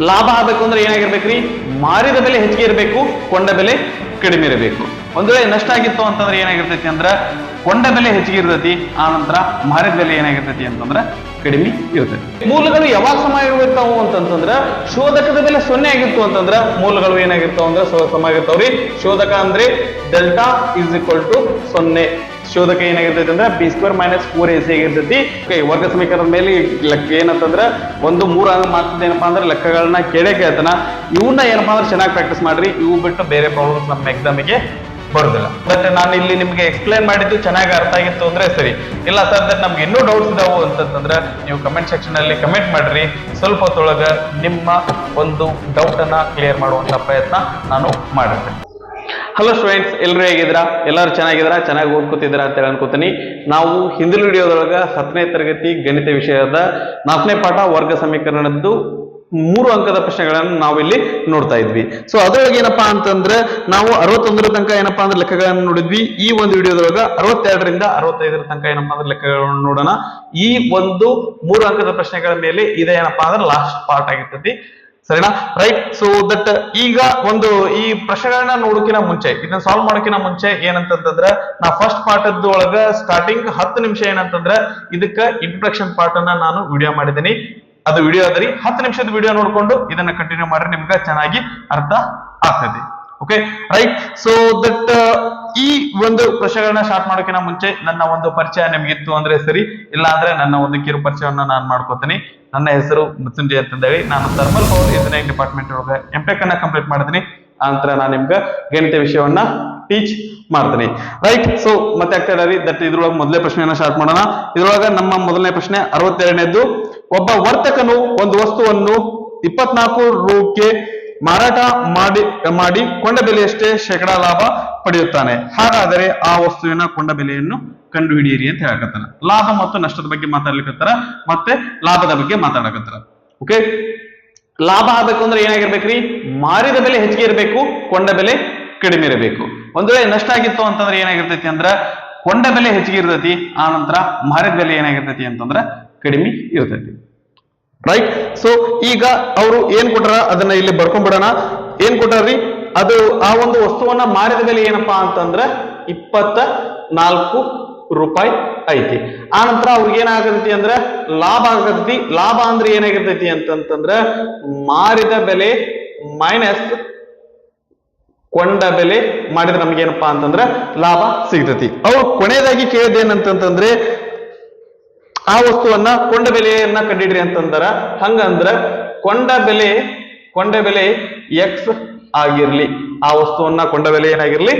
ಲಾಭ ಆಗಬೇಕು ಅಂದ್ರೆ ಏನಾಗಿರ್ಬೇಕ್ರಿ? ಮಾರಿದ ಬೆಲೆ ಹೆಚ್ಚಿಗೆ ಇರಬೇಕು, ಕೊಂಡ ಬೆಲೆ ಕಡಿಮೆ ಇರಬೇಕು. ಒಂದು ವೇಳೆ ನಷ್ಟ ಆಗಿತ್ತು ಅಂತಂದ್ರೆ ಏನಾಗಿರ್ತೈತಿ ಅಂದ್ರ ಕೊಂಡ ಬೆಲೆ ಹೆಚ್ಚಿಗೆ ಇರ್ತೈತಿ, ಆ ನಂತರ ಮಾರಿದ ಬೆಲೆ ಏನಾಗಿರ್ತೈತಿ ಅಂತಂದ್ರ ಕಡಿಮೆ ಇರುತ್ತೆ. ಮೂಲಗಳು ಯಾವಾಗ ಸಮ ಇರ್ತಾವು ಅಂತಂತಂದ್ರೆ ಶೋಧಕದ ಬೆಲೆ ಸೊನ್ನೆ ಆಗಿತ್ತು ಅಂತಂದ್ರೆ ಮೂಲಗಳು ಏನಾಗಿರ್ತಾವ ಅಂದ್ರೆ ಸಮ ಆಗಿರ್ತಾವ್ರಿ ಶೋಧಕ ಅಂದ್ರೆ ಡೆಲ್ಟಾ ಇಸ್ ಈಕ್ವಲ್ ಟು ಸೊನ್ನೆ. ಶೋಧಕ ಏನಾಗಿರ್ತೈತಿ ಅಂದ್ರೆ B square minus four A C ಆಗಿರ್ತೈತಿ ವರ್ಗ ಸಮೀಕರಣದ ಮೇಲೆ ಲೆಕ್ಕ ಏನಂತಂದ್ರೆ ಒಂದು ಮೂರು ಅಂಗ ಏನಪ್ಪಾ ಅಂದ್ರೆ ಲೆಕ್ಕಗಳನ್ನ ಕೇಳೇ ಕೇಳ್ತಾನ. ಇವನ್ನ ಏನಪ್ಪಾ ಅಂದ್ರೆ ಚೆನ್ನಾಗಿ ಪ್ರಾಕ್ಟೀಸ್ ಮಾಡ್ರಿ. ಇವು ಬಿಟ್ಟು ಬೇರೆ ಪ್ರಾಬ್ಲಮ್ಸ್ ನಮ್ಮ ಎಕ್ಸಾಮಿಗೆ ಬರುದಿಲ್ಲ. ಬಟ್ ನಾನು ಇಲ್ಲಿ ನಿಮ್ಗೆ ಎಕ್ಸ್ಪ್ಲೇನ್ ಮಾಡಿದ್ದು ಚೆನ್ನಾಗಿ ಅರ್ಥ ಆಗಿತ್ತು ಅಂದ್ರೆ ಸರಿ. ಇಲ್ಲ ಸರ್ ದಟ್ ನಮ್ಗೆ ಇನ್ನೂ ಡೌಟ್ಸ್ ಇದಾವು ಅಂತಂದ್ರೆ ನೀವು ಕಮೆಂಟ್ ಸೆಕ್ಷನ್ ಅಲ್ಲಿ ಕಮೆಂಟ್ ಮಾಡ್ರಿ. ಸ್ವಲ್ಪ ಹೊತ್ತೊಳಗ ನಿಮ್ಮ ಒಂದು ಡೌಟ್ ಅನ್ನ ಕ್ಲಿಯರ್ ಮಾಡುವಂತ ಪ್ರಯತ್ನ ನಾನು ಮಾಡಿರ್ತೇನೆ ಹಲೋ ಸ್ಟೂಡೆಂಟ್ಸ್ ಎಲ್ಲರೂ ಹೇಗಿದ್ದೀರಾ? ಎಲ್ಲರೂ ಚೆನ್ನಾಗಿದ್ದೀರಾ? ಚೆನ್ನಾಗಿ ಓದ್ಕೋತಿದ್ದೀರಾ ಅಂತ ಹೇಳಿ ಅನ್ಕೋತೀನಿ. ನಾವು ಹಿಂದಿನ ವಿಡಿಯೋದೊಳಗೆ ಹತ್ತನೇ ತರಗತಿ ಗಣಿತ ವಿಷಯದ ನಾಲ್ಕನೇ ಪಾಠ ವರ್ಗ ಸಮೀಕರಣದ್ದು ಮೂರು ಅಂಕದ ಪ್ರಶ್ನೆಗಳನ್ನು ನಾವಿಲ್ಲಿ ನೋಡ್ತಾ ಇದ್ವಿ. ಸೊ ಅದರೊಳಗೆ ಏನಪ್ಪಾ ಅಂತಂದ್ರೆ ನಾವು ಅರವತ್ತೊಂದರ ತನಕ ಏನಪ್ಪಾ ಅಂದ್ರೆ ಲೆಕ್ಕಗಳನ್ನು ನೋಡಿದ್ವಿ. ಈ ಒಂದು ವಿಡಿಯೋದೊಳಗ ಅರವತ್ತೆರಡರಿಂದ ಅರವತ್ತೈದರ ತನಕ ಏನಪ್ಪಾ ಅಂದ್ರೆ ಲೆಕ್ಕಗಳನ್ನು ನೋಡೋಣ. ಈ ಒಂದು ಮೂರು ಅಂಕದ ಪ್ರಶ್ನೆಗಳ ಮೇಲೆ ಇದೇನಪ್ಪಾ ಅಂದ್ರೆ ಲಾಸ್ಟ್ ಪಾರ್ಟ್ ಆಗಿರ್ತೈತಿ. ಸರಿನಾ? ರೈಟ್ ಸೊ ದಟ್ ಈಗ ಒಂದು ಈ ಪ್ರಶ್ನೆಗಳನ್ನ ನೋಡೋಕಿನ ಮುಂಚೆ, ಇದನ್ನ ಸಾಲ್ವ್ ಮಾಡೋಕಿನ ಮುಂಚೆ ಏನಂತಂದ್ರೆ ನಾ ಫಸ್ಟ್ ಪಾರ್ಟ್ ಒಳಗ ಸ್ಟಾರ್ಟಿಂಗ್ ಹತ್ತು ನಿಮಿಷ ಏನಂತಂದ್ರೆ, ಇದಕ್ಕ ಇಂಟ್ರೊಡಕ್ಷನ್ ಪಾರ್ಟ್ ಅನ್ನ ನಾನು ವಿಡಿಯೋ ಮಾಡಿದ್ದೀನಿ. ಅದು ವಿಡಿಯೋ ಅದರಿ ಹತ್ತು ನಿಮಿಷದ ವಿಡಿಯೋ ನೋಡ್ಕೊಂಡು ಇದನ್ನ ಕಂಟಿನ್ಯೂ ಮಾಡ್ರೆ ನಿಮ್ಗೆ ಚೆನ್ನಾಗಿ ಅರ್ಥ ಆಗ್ತದೆ. ಓಕೆ ರೈಟ್ ಸೊ ದಟ್ ಈ ಒಂದು ಪ್ರಶ್ನೆಗಳನ್ನ ಸ್ಟಾರ್ಟ್ ಮಾಡೋಕಿನ ಮುಂಚೆ ನನ್ನ ಒಂದು ಪರಿಚಯ ನಿಮ್ಗಿತ್ತು ಅಂದ್ರೆ ಸರಿ, ಇಲ್ಲ ಅಂದ್ರೆ ನನ್ನ ಒಂದು ಕಿರು ಪರಿಚಯವನ್ನ ನಾನು ಮಾಡ್ಕೋತೀನಿ. ನನ್ನ ಹೆಸರು ಮೃತ್ಯುಂಜಯ್ ಅಂತ ಹೇಳಿ ನಾನು ಥರ್ಮಲ್ ಪವರ್ ಇಂಜಿನಿಯರಿಂಗ್ ಡಿಪಾರ್ಟ್ಮೆಂಟ್ ಒಳಗೆ ಎಂಟೆಕ್ ಅನ್ನ ಕಂಪ್ಲೀಟ್ ಮಾಡಿದೀನಿ. ನಂತರ ನಾನು ನಿಮ್ಗೆ ಗಣಿತ ವಿಷಯವನ್ನ ಟೀಚ್ ಮಾಡ್ತೀನಿ. ರೈಟ್ ಸೊ ಮತ್ತೆ ಆಗ್ತಾ ದಟ್ ಇದ್ರೊಳಗೆ ಮೊದಲೇ ಪ್ರಶ್ನೆಯನ್ನ ಸ್ಟಾರ್ಟ್ ಮಾಡೋಣ. ಇದ್ರೊಳಗ ನಮ್ಮ ಮೊದಲನೇ ಪ್ರಶ್ನೆ ಅರವತ್ತೆರಡನೇದ್ದು. ಒಬ್ಬ ವರ್ತಕನು ಒಂದು ವಸ್ತುವನ್ನು ಇಪ್ಪತ್ನಾಲ್ಕು ರೂಕ್ಕೆ ಮಾರಾಟ ಮಾಡಿ ಮಾಡಿ ಕೊಂಡ ಬೆಲೆಯಷ್ಟೇ ಶೇಕಡಾ ಲಾಭ ಪಡೆಯುತ್ತಾನೆ. ಹಾಗಾದರೆ ಆ ವಸ್ತುವಿನ ಕೊಂಡ ಬೆಲೆಯನ್ನು ಕಂಡುಹಿಡಿಯಿರಿ ಅಂತ ಹೇಳಕತ್ತಾರ ಲಾಭ ಮತ್ತು ನಷ್ಟದ ಬಗ್ಗೆ ಮಾತಾಡ್ಲಿಕ್ಕತ್ತಾರ ಮತ್ತೆ ಲಾಭದ ಬಗ್ಗೆ ಮಾತಾಡಕತ್ತಾರ. ಓಕೆ ಲಾಭ ಆಗಬೇಕು ಅಂದ್ರೆ ಏನಾಗಿರ್ಬೇಕ್ರಿ? ಮಾರಿದ ಬೆಲೆ ಹೆಚ್ಚಿಗೆ ಇರಬೇಕು, ಕೊಂಡ ಬೆಲೆ ಕಡಿಮೆ ಇರಬೇಕು. ಒಂದ್ ವೇಳೆ ನಷ್ಟ ಆಗಿತ್ತು ಅಂತಂದ್ರೆ ಏನಾಗಿರ್ತೈತಿ ಅಂದ್ರ, ಕೊಂಡ ಬೆಲೆ ಹೆಚ್ಚಿಗೆ ಇರ್ತೈತಿ, ಆ ನಂತರ ಮಾರಿದ ಬೆಲೆ ಏನಾಗಿರ್ತೈತಿ ಅಂತಂದ್ರ ಕಡಿಮೆ ಇರ್ತೈತಿ. ರೈಟ್ ಸೊ ಈಗ ಅವರು ಏನ್ ಕೊಟ್ಟಾರ ಅದನ್ನ ಇಲ್ಲಿ ಬರ್ಕೊಂಡ್ಬಿಡೋಣ ಏನ್ ಕೊಟ್ಟಾರ್ರಿ? ಅದು ಆ ಒಂದು ವಸ್ತುವನ್ನ ಮಾರಿದ ಬೆಲೆ ಏನಪ್ಪಾ ಅಂತಂದ್ರ ಇಪ್ಪತ್ತ ನಾಲ್ಕು ರೂಪಾಯಿ ಐತಿ. ಆ ನಂತರ ಅವ್ರಿಗೆ ಏನಾಗತೈತಿ ಅಂದ್ರ ಲಾಭ ಆಗತೈತಿ. ಲಾಭ ಅಂದ್ರೆ ಏನಾಗಿರ್ತೈತಿ ಅಂತಂತಂದ್ರ ಮಾರಿದ ಬೆಲೆ ಮೈನಸ್ ಕೊಂಡ ಬೆಲೆ ಮಾಡಿದ್ರೆ ನಮ್ಗೆ ಏನಪ್ಪಾ ಅಂತಂದ್ರ ಲಾಭ ಸಿಗ್ತೈತಿ. ಅವ್ರು ಕೊನೆಯದಾಗಿ ಕೇಳಿದ್ದೇನಂತಂದ್ರೆ ಆ ವಸ್ತುವನ್ನ ಕೊಂಡ ಬೆಲೆಯನ್ನ ಕಂಡಿಡ್ರಿ ಅಂತಂದ್ರ. ಹಂಗಂದ್ರ ಕೊಂಡ ಬೆಲೆ ಕೊಂಡ ಬೆಲೆ ಎಕ್ಸ್ ಆಗಿರ್ಲಿ. ಆ ವಸ್ತುವನ್ನ ಕೊಂಡ ಬೆಲೆ ಏನಾಗಿರ್ಲಿ?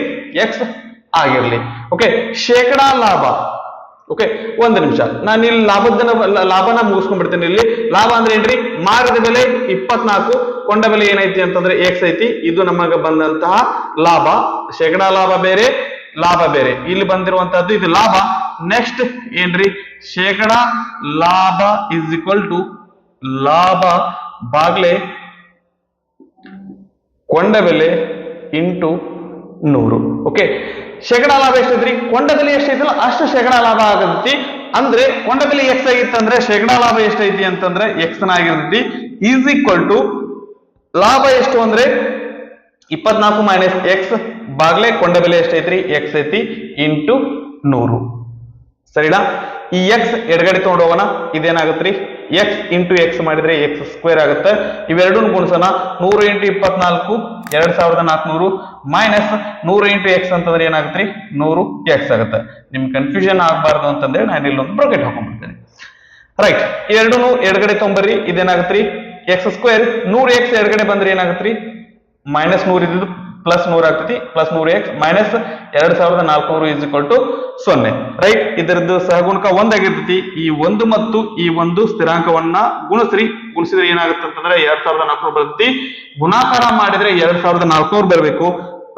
ಎಕ್ಸ್ ಆಗಿರ್ಲಿ. ಓಕೆ ಶೇಕಡಾ ಲಾಭ. ಓಕೆ ಒಂದು ನಿಮಿಷ. ನಾನು ಇಲ್ಲಿ ಲಾಭದ ಲಾಭನ ಮುಗಿಸ್ಕೊಂಡ್ಬಿಡ್ತೇನೆ ಇಲ್ಲಿ. ಲಾಭ ಅಂದ್ರೆ ಏನ್ರಿ? ಮಾರಿದ ಬೆಲೆ ಇಪ್ಪತ್ನಾಲ್ಕು, ಕೊಂಡ ಬೆಲೆ ಏನೈತಿ ಅಂತಂದ್ರೆ ಎಕ್ಸ್ ಐತಿ. ಇದು ನಮಗ ಬಂದಂತಹ ಲಾಭ. ಶೇಕಡಾ ಲಾಭ ಬೇರೆ ಲಾಭ ಬೇರೆ. ಇಲ್ಲಿ ಬಂದಿರುವಂತಹದ್ದು ಇದು ಲಾಭ. ನೆಕ್ಸ್ಟ್ ಏನ್ರಿ? ಶೇಕಡಾ ಲಾಭ ಇಸ್ ಈಕ್ವಲ್ ಟು ಲಾಭ ಬಾಗ್ಲೆ ಕೊಂಡ ಬೆಲೆ ಇಂಟು ನೂರು. ಓಕೆ ಶೇಕಡಾ ಲಾಭ ಎಷ್ಟೈತ್ರಿ ಕೊಂಡದಲ್ಲಿ ಎಷ್ಟೈತಲ್ಲ ಅಷ್ಟು ಶೇಕಡಾ ಲಾಭ ಆಗತೈತಿ. ಅಂದ್ರೆ ಕೊಂಡದಲ್ಲಿ ಎಕ್ಸ್ ಆಗಿತ್ತಂದ್ರೆ ಶೇಕಡಾ ಲಾಭ ಎಷ್ಟೈತಿ ಅಂತಂದ್ರೆ ಎಕ್ಸ್ನ ಆಗಿರ್ತೈತಿ. ಈಸ್ ಈಕ್ವಲ್ ಟು ಲಾಭ ಎಷ್ಟು ಅಂದ್ರೆ ಇಪ್ಪತ್ನಾಲ್ಕು ಮೈನಸ್ ಎಕ್ಸ್ ಬಾಗ್ಲೆ ಕೊಂಡ ಬೆಲೆ ಎಷ್ಟೈತ್ರಿ ಎಕ್ಸ್ ಐತಿ, ಇಂಟು ನೂರು. ಸರಿನಾ? ಈ ಎಕ್ಸ್ ಎಡಗಡೆ ತಗೊಂಡು ಹೋಗೋಣ ರೀ ಎಕ್ಸ್ ಇಂಟು ಎಕ್ಸ್ ಮಾಡಿದ್ರೆ ಎಕ್ಸ್ ಸ್ಕ್ವೇರ್ ಆಗುತ್ತೆ. ಇವೆರಡೂ ಗುಣಿಸೋಣ. ನೂರು ಇಂಟು ಇಪ್ಪತ್ನಾಲ್ಕು, ಎರಡ್ ಸಾವಿರದ ನಾಲ್ಕುನೂರು ಮೈನಸ್ ನೂರು ಇಂಟು ಎಕ್ಸ್ ಅಂತಂದ್ರೆ ಏನಾಗುತ್ತೆ ನೂರು ಎಕ್ಸ್ ಆಗುತ್ತೆ. ನಿಮ್ಗೆ ಕನ್ಫ್ಯೂಷನ್ ಆಗಬಾರ್ದು ಅಂತಂದ್ರೆ ನಾನು ಇಲ್ಲೊಂದು ಬ್ರಾಕೆಟ್ ಹಾಕೊಂಡ್ಬಿಡ್ತೇನೆ. ರೈಟ್ ಎರಡೂ ಎಡಗಡೆ ತೊಂಬರ್ರಿ ರೀ ಎಕ್ಸ್ ಸ್ಕ್ವೇರ್ ನೂರು ಎಕ್ಸ್ ಎಡಗಡೆ ಬಂದ್ರೆ ರೀ ಮೈನಸ್ ನೂರು ಇದ್ದು ಪ್ಲಸ್ ನೂರ ಆಗ್ತೈತಿ ಪ್ಲಸ್ ನೂರು ಎಕ್ಸ್ ಮೈನಸ್ ಎರಡ್ ಸಾವಿರದ ನಾಲ್ಕುನೂರು ಇಸ್ ಇಕ್ವಲ್ ಟು ಸೊನ್ನೆ. ರೈಟ್ ಇದರದ್ದು ಸಹಗುಣಕ ಒಂದಾಗಿರ್ತೈತಿ ಈ ಒಂದು ಮತ್ತು ಈ ಒಂದು ಸ್ಥಿರಾಂಕವನ್ನ ಗುಣಿಸ್ರಿ. ಗುಣಿಸಿದ್ರೆ ಏನಾಗುತ್ತೆ ಅಂತಂದ್ರೆ ಎರಡ್ ಸಾವಿರದ ನಾಲ್ಕುನೂರು ಬರ್ತೈತಿ. ಗುಣಾಕಾರ ಮಾಡಿದ್ರೆ ಎರಡ್ ಸಾವಿರದ ನಾಲ್ಕುನೂರು ಬರಬೇಕು.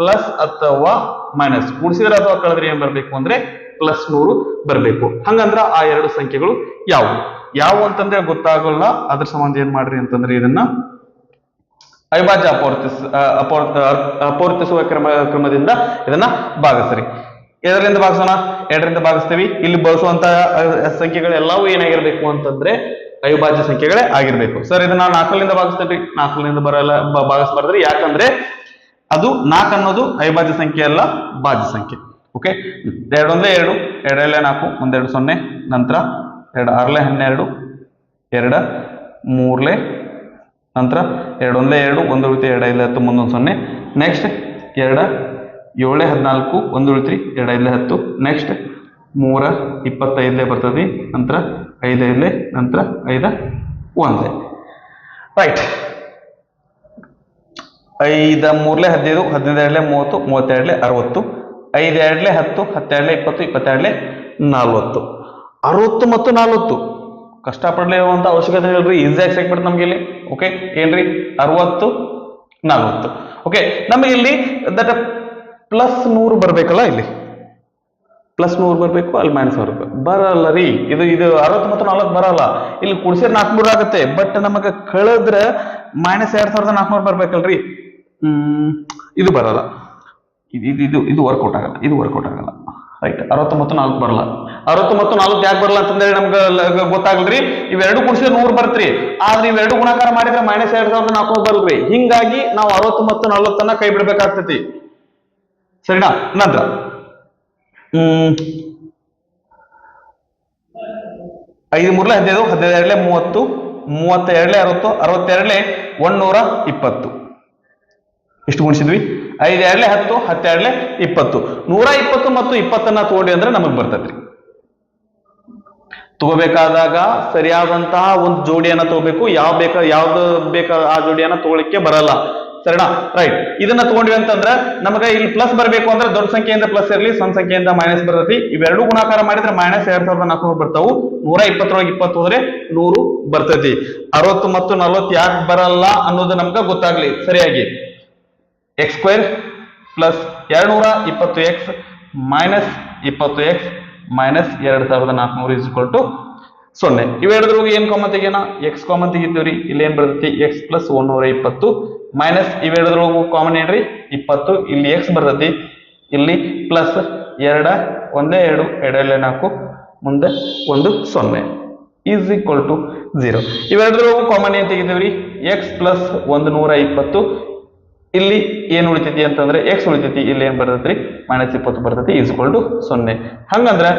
ಪ್ಲಸ್ ಅಥವಾ ಮೈನಸ್ ಗುಣಿಸಿದ್ರೆ ಅಥವಾ ಕಳೆದ್ರೆ ಏನ್ ಬರಬೇಕು ಅಂದ್ರೆ ಪ್ಲಸ್ ನೂರು ಬರಬೇಕು. ಹಂಗಂದ್ರ ಆ ಎರಡು ಸಂಖ್ಯೆಗಳು ಯಾವುವು ಯಾವುವು ಅಂತಂದ್ರೆ ಗೊತ್ತಾಗಲ್ಲ. ಅದ್ರ ಸಂಬಂಧ ಏನ್ ಮಾಡ್ರಿ ಅಂತಂದ್ರೆ ಇದನ್ನ ಅವಿಭಾಜ್ಯ ಅಪೋರ್ತಿಸ್ ಅಪವರ್ತ ಅಪವರ್ತಿಸುವ ಕ್ರಮ, ಕ್ರಮದಿಂದ ಇದನ್ನ ಭಾಗಿಸ್ರಿ. ಎದರಿಂದ ಭಾಗಿಸೋಣ? ಎರಡರಿಂದ ಭಾಗಿಸ್ತೀವಿ. ಇಲ್ಲಿ ಬಳಸುವಂತ ಸಂಖ್ಯೆಗಳೆಲ್ಲವೂ ಏನಾಗಿರ್ಬೇಕು ಅಂತಂದ್ರೆ ಅವಿಭಾಜ್ಯ ಸಂಖ್ಯೆಗಳೇ ಆಗಿರ್ಬೇಕು. ಸರ್, ಇದನ್ನ ನಾಲ್ಕರಿಂದ ಭಾಗಿಸ್ತೀವಿ ನಾಲ್ಕರಿಂದ ಬರಲ್ಲ ಭಾಗಿಸ್ಬಾರ್ದ್ರಿ. ಯಾಕಂದ್ರೆ ಅದು ನಾಲ್ಕು ಅನ್ನೋದು ಅವಿಭಾಜ್ಯ ಸಂಖ್ಯೆ ಅಲ್ಲ, ಭಾಜ್ಯ ಸಂಖ್ಯೆ. ಓಕೆ? ಎರಡು ಅಂದ್ರೆ ಎರಡು ಎರಡಲ್ಲೇ ನಾಲ್ಕು, ಒಂದೆರಡು ಸೊನ್ನೆ, ನಂತರ ಎರಡು ಆರ್ಲೆ ಹನ್ನೆರಡು, ಎರಡ ಮೂರ್ಲೆ ನಂತರ ಎರಡು ಒಂದೇ ಎರಡು, ಒಂದು ಉಳಿತು ಎರಡು, ಐದು, ಹತ್ತು ಮುಂದೊಂದು ಸೊನ್ನೆ. ನೆಕ್ಸ್ಟ್ ಎರಡು, ಏಳೇ, ಹದಿನಾಲ್ಕು, ಒಂದು ಉಳಿತ್ರಿ, ಎರಡು ಐದಲೇ ಹತ್ತು. ನೆಕ್ಸ್ಟ್ ಮೂರ, ಇಪ್ಪತ್ತೈದಲೇ ಬರ್ತದೆ. ನಂತರ ಐದೈದಲೇ ನಂತರ ಐದ ಒಂದೇ ರೈಟ್ ಐದ, ಮೂರ್ಲೆ, ಹದಿನೈದು ಹದಿನೈದು ಮೂವತ್ತು, ಮೂವತ್ತೆರಡ್ಲೆ, ಅರವತ್ತು. ಐದು ಹತ್ತು, ಹತ್ತೆರಡ್ಲೆ, ಇಪ್ಪತ್ತು, ಇಪ್ಪತ್ತೆರಡ್ಲೆ, ನಲ್ವತ್ತು. ಅರವತ್ತು ಮತ್ತು ನಲ್ವತ್ತು. ಕಷ್ಟಪಡಲಿರುವಂತ ಅವಶ್ಯಕತೆ ಇಲ್ರಿ ಈಸಿಯಾಗಿ ಸಿಕ್ಬಿಡ್ತು ನಮ್ಗೆ ಇಲ್ಲಿ. ಓಕೆ ಏನ್ರಿ? ಅರವತ್ತು, ನಲ್ವತ್ತು. ಓಕೆ ನಮಗೆ ಇಲ್ಲಿ ದಟ್ ಪ್ಲಸ್ ನೂರು ಬರಬೇಕಲ್ಲ ಇಲ್ಲಿ? ಪ್ಲಸ್ ನೂರು ಬರಬೇಕು, ಅಲ್ಲಿ ಮೈನಸ್ ಬರಬೇಕು. ಬರಲ್ಲ ರೀ. ಇದು ಇದು ಅರವತ್ತು ಮತ್ತು ನಾಲ್ಕು ಬರಲ್ಲ. ಇಲ್ಲಿ ಕುಡಿಸಿದ್ರೆ ನಾಲ್ಕುನೂರು ಆಗುತ್ತೆ. ಬಟ್ ನಮಗೆ ಕಳೆದ್ರೆ ಮೈನಸ್ ಎರಡು ಸಾವಿರದ ನಾಲ್ಕುನೂರು ಬರ್ಬೇಕಲ್ರಿ? ಹ್ಮ್, ಇದು ಬರಲ್ಲ. ಇದು ಇದು ಇದು ಇದು ವರ್ಕೌಟ್ ಆಗಲ್ಲ. ಇದು ವರ್ಕೌಟ್ ಆಗಲ್ಲ. ರೈಟ್ ಅರವತ್ತೊಂಬತ್ತು ನಾಲ್ಕು ಬರಲ್ಲ. ಅರವತ್ತೊಂಬತ್ತು ನಾಲ್ಕು ಯಾಕೆ ಬರಲ್ಲ ಅಂತಂದ್ರೆ ನಮ್ಗೆ ಗೊತ್ತಾಗಲ್ರಿ ಇವೆರಡು ಕುಡಿಸಿದ್ರೆ ನೂರು ಬರ್ತ್ರಿ. ಆದ್ರೆ ಇವೆರಡು ಗುಣಾಕಾರ ಮಾಡಿದ್ರೆ ಮೈನಸ್ ಎರಡ್ ಸಾವಿರದ ನಾಲ್ಕು ಬರಲ್ರಿ. ಹಿಂಗಾಗಿ ನಾವು ಅರವತ್ತೊಂಬತ್ತು ನಲ್ವತ್ತನ್ನ ಕೈ ಬಿಡ್ಬೇಕಾಗ್ತೈತಿ ಸರಿನಾ? ನಂತರ. ಹ್ಮ್. ಐದು ಮೂರ್ಲೆ ಹದಿನೈದು ಹದಿನೈದು ಎರಡ್ಲೆ ಮೂವತ್ತು ಮೂವತ್ತ ಎರಡ್ಲೆ ಅರವತ್ತು, ಅರವತ್ತೆರಡ್ಲೆ ಒಂದೂರ ಇಪ್ಪತ್ತು. ಎಷ್ಟು ಗುಣಿಸಿದ್ವಿ? ಐದು ಎರಡ್ಲೆ ಹತ್ತು, ಹತ್ತೆರಡ್ಲೆ ಇಪ್ಪತ್ತು. ನೂರ ಇಪ್ಪತ್ತು ಮತ್ತು ಇಪ್ಪತ್ತನ್ನ ತಗೊಂಡಿ ಅಂದ್ರೆ ನಮಗ್ ಬರ್ತದ್ರಿ ತಗೋಬೇಕಾದಾಗ ಸರಿಯಾದಂತಹ ಒಂದು ಜೋಡಿಯನ್ನ ತಗೋಬೇಕು. ಯಾವ ಬೇಕ, ಯಾವ್ದು ಬೇಕ ಆ ಜೋಡಿಯನ್ನ ತಗೊಳಿಕ್ಕೆ ಬರಲ್ಲ. ಸರಿನಾ? ರೈಟ್ ಇದನ್ನ ತಗೊಂಡ್ವಿ ಅಂತಂದ್ರೆ ನಮಗೆ ಇಲ್ಲಿ ಪ್ಲಸ್ ಬರಬೇಕು ಅಂದ್ರೆ ದೊಡ್ಡ ಸಂಖ್ಯೆಯಿಂದ ಪ್ಲಸ್ ಇರಲಿ, ಸಣ್ಣ ಸಂಖ್ಯೆಯಿಂದ ಮೈನಸ್ ಬರ್ತೈತಿ. ಇವೆರಡು ಗುಣಾಕಾರ ಮಾಡಿದ್ರೆ ಮೈನಸ್ ಎರಡ್ ಸಾವಿರದ ನಾಲ್ಕುನೂರು ಬರ್ತಾವು. ನೂರ ಇಪ್ಪತ್ತರೊಳಗೆ ಇಪ್ಪತ್ತು ಹೋದ್ರೆ ನೂರು ಬರ್ತೈತಿ. ಅರವತ್ತು ಮತ್ತು ನಲ್ವತ್ತು ಯಾಕೆ ಬರಲ್ಲ ಅನ್ನೋದು ನಮ್ಗೆ ಗೊತ್ತಾಗ್ಲಿ ಸರಿಯಾಗಿ. ಎಕ್ಸ್ ಸ್ಕ್ವೇರ್ ಪ್ಲಸ್ ಎರಡ್ನೂರ ಇಪ್ಪತ್ತು ಎಕ್ಸ್ ಮೈನಸ್ ಇಪ್ಪತ್ತು ಎಕ್ಸ್ ಮೈನಸ್ ಎರಡು ಸಾವಿರದ ನಾಲ್ಕುನೂರು ಇಸ್ ಟು ಸೊನ್ನೆ. ಇವೆರಡದ್ರೊಳಗೆ ಏನ್ ಕಾಮನ್ ತೆಗಿಯೋಣ? ಎಕ್ಸ್ ಕಾಮನ್ ತೆಗಿತೀವ್ರಿ ಇಲ್ಲಿ ಏನ್ ಬರ್ತೈತಿ? ಎಕ್ಸ್ ಪ್ಲಸ್ ಒಂದೂರ ಇಪ್ಪತ್ತು ಮೈನಸ್ ಇವೆರಡದ್ರೊಳಗು ಕಾಮನ್ ಏನ್ರಿ? ಇಪ್ಪತ್ತು. ಇಲ್ಲಿ ಎಕ್ಸ್ ಬರ್ತೈತಿ. ಇಲ್ಲಿ ಪ್ಲಸ್ ಎರಡ, ಒಂದೇ, ಎರಡು, ಎರಡಲ್ಲೇ ನಾಲ್ಕು, ಮುಂದೆ ಒಂದು ಸೊನ್ನೆ. ಈಸ್ ಈಕ್ವಲ್ ಟು ಝೀರೋ ಇವೆರಡರೊಳಗು ಕಾಮನ್ ಏನ್ ತೆಗಿತೀವ್ರಿ ಎಕ್ಸ್ ಪ್ಲಸ್ ಒಂದು ನೂರ ಇಪ್ಪತ್ತು. ಇಲ್ಲಿ ಏನ್ ಉಳಿತೈತಿ ಅಂತಂದ್ರೆ ಎಕ್ಸ್ ಉಳಿತೈತಿ, ಇಲ್ಲಿ ಏನ್ ಬರ್ತೈತಿ ಮೈನಸ್ ಇಪ್ಪತ್ತು ಬರ್ತೈತಿ ಈಸ್ ಈಕ್ವಲ್ ಟು ಸೊನ್ನೆ. ಹಂಗಂದ್ರೆ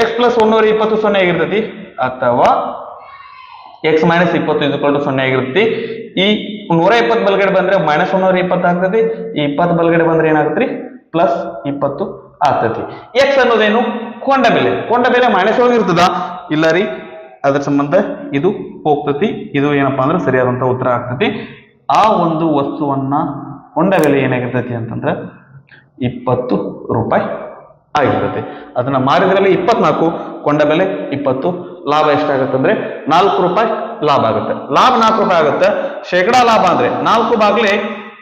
ಎಕ್ಸ್ ಪ್ಲಸ್ ಒಂದೂರ ಇಪ್ಪತ್ತು ಸೊನ್ನೆ ಆಗಿರ್ತೈತಿ, ಅಥವಾ ಎಕ್ಸ್ ಮೈನಸ್ ಇಪ್ಪತ್ತು ಇಸ್ ಟು ಸೊನ್ನೆ ಆಗಿರ್ತೈತಿ. ಈ ನೂರ ಇಪ್ಪತ್ತು ಬಲ್ಗಡೆ ಬಂದ್ರೆ ಮೈನಸ್ ಒಂದೂರ ಇಪ್ಪತ್ತು ಆಗ್ತೈತಿ, ಈ ಇಪ್ಪತ್ತು ಬಲ್ಗಡೆ ಬಂದ್ರೆ ಏನಾಗುತ್ತೆ ಪ್ಲಸ್ ಇಪ್ಪತ್ತು ಆಗ್ತೈತಿ. ಎಕ್ಸ್ ಅನ್ನೋದೇನು? ಕೊಂಡ ಬೆಲೆ. ಕೊಂಡ ಬೆಲೆ ಮೈನಸ್ ಒಳಗೆ ಇರ್ತದ. ಇಲ್ಲ ರೀ, ಅದ್ರ ಸಂಬಂಧ ಇದು ಹೋಗ್ತತಿ. ಇದು ಏನಪ್ಪಾ ಅಂದ್ರೆ ಸರಿಯಾದಂತ ಉತ್ತರ ಆಗ್ತತಿ. ಆ ಒಂದು ವಸ್ತುವನ್ನ ಕೊಂಡ ಬೆಲೆ ಏನಾಗಿರ್ತೈತಿ ಅಂತಂದ್ರೆ ಇಪ್ಪತ್ತು ರೂಪಾಯಿ ಆಗಿರ್ತೈತಿ. ಅದನ್ನ ಮಾರಿದ್ರಲ್ಲಿ ಇಪ್ಪತ್ನಾಲ್ಕು, ಕೊಂಡ ಬೆಲೆ ಇಪ್ಪತ್ತು, ಲಾಭ ಎಷ್ಟಾಗುತ್ತೆ ಅಂದ್ರೆ ನಾಲ್ಕು ರೂಪಾಯಿ ಲಾಭ ಆಗುತ್ತೆ. ಲಾಭ ನಾಲ್ಕು ರೂಪಾಯಿ ಆಗುತ್ತೆ. ಶೇಕಡಾ ಲಾಭ ಅಂದ್ರೆ ನಾಲ್ಕು ಬಾಗ್ಲೆ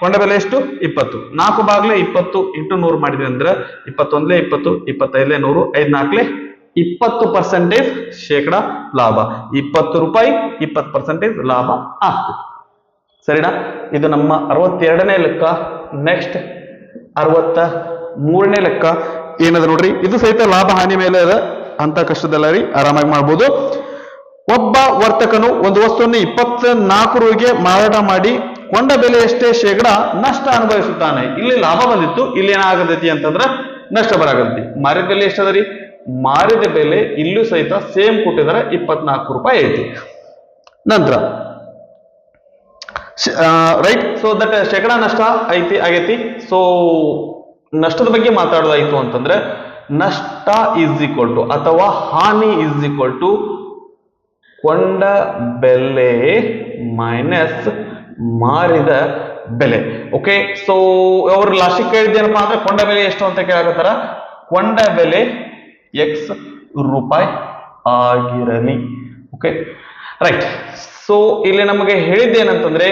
ಕೊಂಡ ಬೆಲೆ ಎಷ್ಟು? ಇಪ್ಪತ್ತು. ನಾಲ್ಕು ಬಾಗ್ಲೆ ಇಪ್ಪತ್ತು ಇಂಟು ನೂರು ಮಾಡಿದ್ರಿ ಅಂದ್ರೆ ಇಪ್ಪತ್ತೊಂದ್ಲೆ ಇಪ್ಪತ್ತು, ಇಪ್ಪತ್ತೈದ್ಲೆ ನೂರು ಐದ್ ನಾಲ್ಕಲೆ ಇಪ್ಪತ್ತು ಪರ್ಸೆಂಟೇಜ್ ಶೇಕಡಾ ಲಾಭ. ಇಪ್ಪತ್ತು ರೂಪಾಯಿ ಇಪ್ಪತ್ತು ಪರ್ಸೆಂಟೇಜ್ ಲಾಭ ಆಗ್ತದೆ ಸರಿನಾ? ಇದು ನಮ್ಮ ಅರವತ್ತೆರಡನೇ ಲೆಕ್ಕ ನೆಕ್ಸ್ಟ್ ಅರವತ್ತ ಮೂರನೇ ಲೆಕ್ಕ. ಏನದ ನೋಡ್ರಿ? ಇದು ಸಹಿತ ಲಾಭ, ಹಾನಿ ಮೇಲೆ ಅದ. ಅಂತ ಕಷ್ಟದಲ್ಲ ರೀ, ಆರಾಮಾಗಿ ಮಾಡ್ಬೋದು. ಒಬ್ಬ ವರ್ತಕನು ಒಂದು ವಸ್ತುವನ್ನು ಇಪ್ಪತ್ತ ನಾಲ್ಕು ಮಾರಾಟ ಮಾಡಿ ಕೊಂಡ ಬೆಲೆಯಷ್ಟೇ ಶೇಕಡ ನಷ್ಟ ಅನುಭವಿಸುತ್ತಾನೆ. ಇಲ್ಲಿ ಲಾಭ ಬಂದಿತ್ತು, ಇಲ್ಲಿ ಏನಾಗತೈತಿ ಅಂತಂದ್ರ ನಷ್ಟ ಬರಾಗತಿ ಮಾರಿದ ಬೆಲೆ ಎಷ್ಟದ ರೀ? ಮಾರಿದ ಬೆಲೆ ಇಲ್ಲೂ ಸಹಿತ ಸೇಮ್ ಕೊಟ್ಟಿದ್ರೆ ಇಪ್ಪತ್ನಾಲ್ಕು ರೂಪಾಯಿ ಐತಿ. ನಂತರ ರೈಟ್ ಸೊ ದಟ್ ಶೇಕಡ ನಷ್ಟ ಐತಿ, ಆಗೈತಿ. ಸೊ ನಷ್ಟದ ಬಗ್ಗೆ ಮಾತಾಡೋದಾಯ್ತು ಅಂತಂದ್ರೆ, ನಷ್ಟ ಈಸ್ ಈಕ್ವಲ್ ಟು ಅಥವಾ ಹಾನಿ ಈಸ್ ಈಕ್ವಲ್ ಟು ಕೊಂಡ ಬೆಲೆ ಮೈನಸ್ ಮಾರಿದ ಬೆಲೆ. ಓಕೆ ಸೊ ಅವರು ಲಾಸ್ಟಿಗೆ ಕೇಳಿದ್ದೇನಪ್ಪ ಅಂದ್ರೆ, ಕೊಂಡ ಬೆಲೆ ಎಷ್ಟು ಅಂತ ಕೇಳಕತ್ತಾರ? ಕೊಂಡ ಬೆಲೆ ಎಕ್ಸ್ ರೂಪಾಯಿ ಆಗಿರಲಿ. ಓಕೆ ರೈಟ್ ಸೊ ಇಲ್ಲಿ ನಮಗೆ ಹೇಳಿದ್ದೇನಂತಂದ್ರೆ,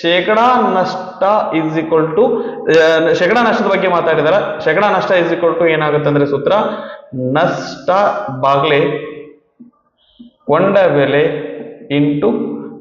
ಶೇಕಡಾ ನಷ್ಟ ಇಸ್ ಈಕ್ವಲ್ ಟು ಶೇಕಡಾ ನಷ್ಟದ ಬಗ್ಗೆ ಮಾತಾಡಿದಾರ. ಶೇಕಡಾ ನಷ್ಟ ಇಸ್ ಈಕ್ವಲ್ ಟು ಏನಾಗುತ್ತೆ ಅಂದ್ರೆ ಸೂತ್ರ, ನಷ್ಟ ಬಾಗ್ಲೆ ಕೊಂಡ ಬೆಲೆ ಇಂಟು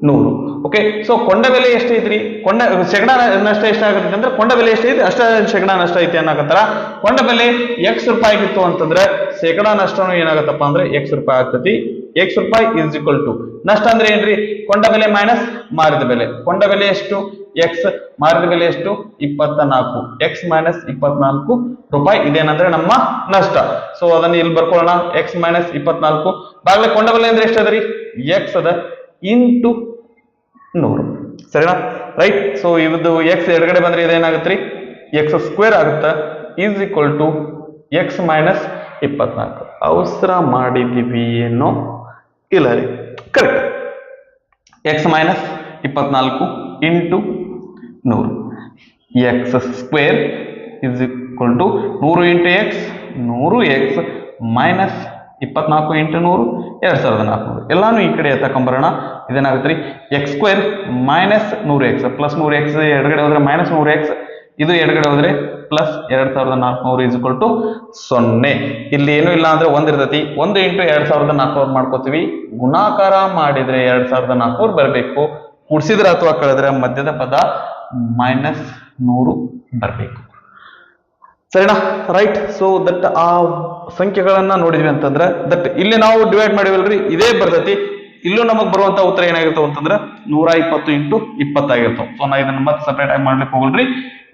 ನೂರು. ಓಕೆ ಸೊ ಕೊಂಡ ಬೆಲೆ ಎಷ್ಟು ಐತ್ರಿ? ಕೊಂಡ, ಶೇಕಡಾ ನಷ್ಟ ಎಷ್ಟಾಗುತ್ತೆ ಅಂದ್ರೆ, ಕೊಂಡ ಬೆಲೆ ಎಷ್ಟು ಐತಿ ಅಷ್ಟ ಶೇಕಡಾ ನಷ್ಟ ಐತಿ ಅನ್ನಕತ್ತಾರ. ಕೊಂಡ ಬೆಲೆ ಎಕ್ಸ್ ರೂಪಾಯಿ ಆಗಿತ್ತು ಅಂತಂದ್ರೆ, ಶೇಕಡಾ ನಷ್ಟನು ಏನಾಗತ್ತಪ್ಪ ಅಂದ್ರೆ ಎಕ್ಸ್ ರೂಪಾಯಿ ಆಗ್ತತಿ. ಎಕ್ಸ್ ರೂಪಾಯಿ ಇಸ್ ಈಕ್ವಲ್ ಟು ನಷ್ಟ ಅಂದ್ರೆ ಏನ್ರಿ? ಕೊಂಡ ಬೆಲೆ ಮೈನಸ್ ಮಾರಿದ ಬೆಲೆ. ಕೊಂಡ ಬೆಲೆ ಎಷ್ಟು? ಎಕ್ಸ್ ಮಾರಿದ ಬೆಲೆ ಎಷ್ಟು? ಇಪ್ಪತ್ತ ನಾಲ್ಕು ಎಕ್ಸ್ ಮೈನಸ್ ಇಪ್ಪತ್ನಾಲ್ಕು ರೂಪಾಯಿ ಇದೇನಂದ್ರೆ ನಮ್ಮ ನಷ್ಟ. ಸೊ ಅದನ್ನ ಇಲ್ಲಿ ಬರ್ಕೊಳ್ಳೋಣ. ಎಕ್ಸ್ ಮೈನಸ್ ಇಪ್ಪತ್ನಾಲ್ಕು ಬಾಗ್ಲೆ ಕೊಂಡ ಬೆಲೆ ಅಂದ್ರೆ ಎಷ್ಟು ಅದ ರೀ? ಎಕ್ಸ್ ಅದ ಇಂಟು ನೂರು. ಸರಿನಾ? ರೈಟ್ ಸೊ ಇದು ಎಕ್ಸ್ ಎಡಗಡೆ ಬಂದ್ರೆ ಇದೇನಾಗುತ್ತೆ ರೀ ಎಕ್ಸ್ ಸ್ಕ್ವೇರ್ ಆಗುತ್ತೆ? Is equal to X minus ಇಪ್ಪತ್ನಾಲ್ಕು ಅವಸರ ಮಾಡಿದೀವಿ ಏನೋ? ಇಲ್ಲ ರೀ. ಕರೆಕ್ಟ್ ಎಕ್ಸ್ ಮೈನಸ್ ಇಪ್ಪತ್ನಾಲ್ಕು ಇಂಟು ನೂರು. X square is equal to ನೂರು ಇಂಟು ಎಕ್ಸ್ ನೂರು ಎಕ್ಸ್ ಮೈನಸ್ ಇಪ್ಪತ್ನಾಲ್ಕು ಇಂಟು ನೂರು, ಎರಡು ಸಾವಿರದ ನಾಲ್ಕುನೂರು. ಎಲ್ಲಾನು ಈ ಕಡೆ ತಕೊಂಬರೋಣ. ಇದೇನಾಗುತ್ತೆ ರೀ? ಎಕ್ಸ್ ಸ್ಕ್ವೇರ್ ಮೈನಸ್ ನೂರು ಎಕ್ಸ್ ಪ್ಲಸ್ ನೂರು ಎಕ್ಸ್ ಎಡಗಡೆ ಹೋದ್ರೆ ಮೈನಸ್ ನೂರು ಎಕ್ಸ್ ಇದು ಎಡಗಡೆ ಹೋದ್ರೆ ಪ್ಲಸ್ ಎರಡ್ ಸಾವಿರದ ನಾಲ್ಕುನೂರು ಇಸ್ಕೊಳ್ ಟು ಸೊನ್ನೆ. ಇಲ್ಲಿ ಏನು ಇಲ್ಲ ಅಂದ್ರೆ ಒಂದ್ ಇರ್ತತಿ. ಒಂದು ಇಂಟು ಎರಡ್ ಸಾವಿರದ ನಾಲ್ಕುನೂರು ಮಾಡ್ಕೋತೀವಿ. ಗುಣಾಕಾರ ಮಾಡಿದ್ರೆ ಎರಡ್ ಸಾವಿರದ ನಾಲ್ಕುನೂರು ಬರಬೇಕು. ಕೂಡಿಸಿದ್ರೆ ಅಥವಾ ಕಳೆದ್ರೆ ಮಧ್ಯದ ಪದ ಮೈನಸ್ ನೂರು ಬರಬೇಕು. ಸರಿನಾ? ರೈಟ್ ಸೊ ದಟ್ ಆ ಸಂಖ್ಯೆಗಳನ್ನ ನೋಡಿದ್ವಿ ಅಂತಂದ್ರೆ ದಟ್ ಇಲ್ಲಿ ನಾವು ಡಿವೈಡ್ ಮಾಡಿವಲ್ರಿ, ಇದೇ ಬರ್ತೈತಿ. ಇಲ್ಲೂ ನಮಗ್ ಬರುವಂತ ಉತ್ತರ ಏನಾಗಿರ್ತಾವ ಅಂತಂದ್ರೆ ನೂರ ಇಪ್ಪತ್ತು ಇಂಟು ಇಪ್ಪತ್ತಾಗಿರ್ತಾವ. ಸೊ ನಾ ಇದನ್ನ ಮತ್ತೆ ಸಪ್ರೇಟ್ ಆಗಿ ಮಾಡ್ಲಿಕ್ಕೆ ಹೋಗಲ್ರಿ.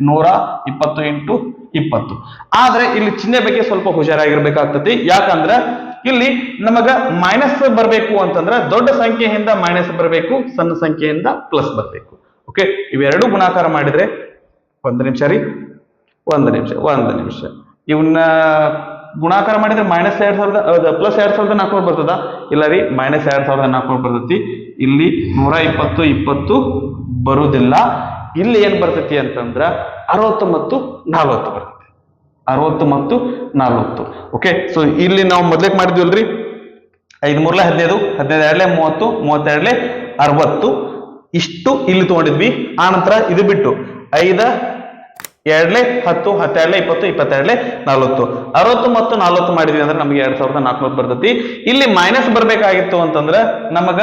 ನೂರ ಇಪ್ಪತ್ತು ಇಂಟು ಇಪ್ಪತ್ತು. ಆದ್ರೆ ಇಲ್ಲಿ ಚಿಹ್ನೆ ಬಗ್ಗೆ ಸ್ವಲ್ಪ ಹುಷಾರಾಗಿರ್ಬೇಕಾಗ್ತತಿ. ಯಾಕಂದ್ರ ಇಲ್ಲಿ ನಮಗ ಮೈನಸ್ ಬರಬೇಕು ಅಂತಂದ್ರೆ ದೊಡ್ಡ ಸಂಖ್ಯೆಯಿಂದ ಮೈನಸ್ ಬರಬೇಕು, ಸಣ್ಣ ಸಂಖ್ಯೆಯಿಂದ ಪ್ಲಸ್ ಬರಬೇಕು. ಓಕೆ ಇವೆರಡು ಗುಣಾಕಾರ ಮಾಡಿದ್ರೆ ಒಂದು ನಿಮಿಷ ರೀ. ಒಂದು ನಿಮಿಷ ಒಂದು ನಿಮಿಷ. ಇವನ್ನ ಗುಣಾಕಾರ ಮಾಡಿದ್ರೆ ಮೈನಸ್ ಎರಡ್ ಸಾವಿರದ ಪ್ಲಸ್ ಎರಡ್ ಸಾವಿರದ ನಾಲ್ಕುನೂರು ಬರ್ತದ? ಇಲ್ಲ ರೀ ಮೈನಸ್ ಎರಡ್ ಸಾವಿರದ ನಾಲ್ಕುನೂರು ಬರ್ತೈತಿ. ಇಲ್ಲಿ ನೂರ ಇಪ್ಪತ್ತು ಇಪ್ಪತ್ತು ಬರುವುದಿಲ್ಲ ಇಲ್ಲಿ ಏನ್ ಬರ್ತೈತಿ ಅಂತಂದ್ರ ಅರವತ್ತು ಮತ್ತು ನಲವತ್ತು ಬರ್ತೈತಿ. ಅರವತ್ತು ಮತ್ತು ನಲವತ್ತು. ಓಕೆ ಸೊ ಇಲ್ಲಿ ನಾವು ಮೊದ್ಲೇಕ್ ಮಾಡಿದ್ವಲ್ರಿ? ಐದು ಮೂರ್ಲೆ ಹದಿನೈದು ಹದಿನೈದು ಎರಡ್ಲೆ ಮೂವತ್ತು ಮೂವತ್ತೆರಡ್ಲೆ ಅರವತ್ತು. ಇಷ್ಟು ಇಲ್ಲಿ ತಗೊಂಡಿದ್ವಿ. ಆ ನಂತರ ಇದು ಬಿಟ್ಟು ಐದ ಎರಡ್ಲೆ ಹತ್ತು ಹತ್ತೆರಡಲೆ ಇಪ್ಪತ್ತು ಇಪ್ಪತ್ತೆರಡ್ಲೆ ನಲವತ್ತು. ಅರವತ್ತು ಮತ್ತು ನಲವತ್ತು ಮಾಡಿದ್ವಿ ಅಂದ್ರೆ ನಮಗೆ ಎರಡ್ ಸಾವಿರದ ನಾಲ್ಕುನೂರು ಬರ್ತೈತಿ. ಇಲ್ಲಿ ಮೈನಸ್ ಬರ್ಬೇಕಾಗಿತ್ತು ಅಂತಂದ್ರೆ ನಮಗ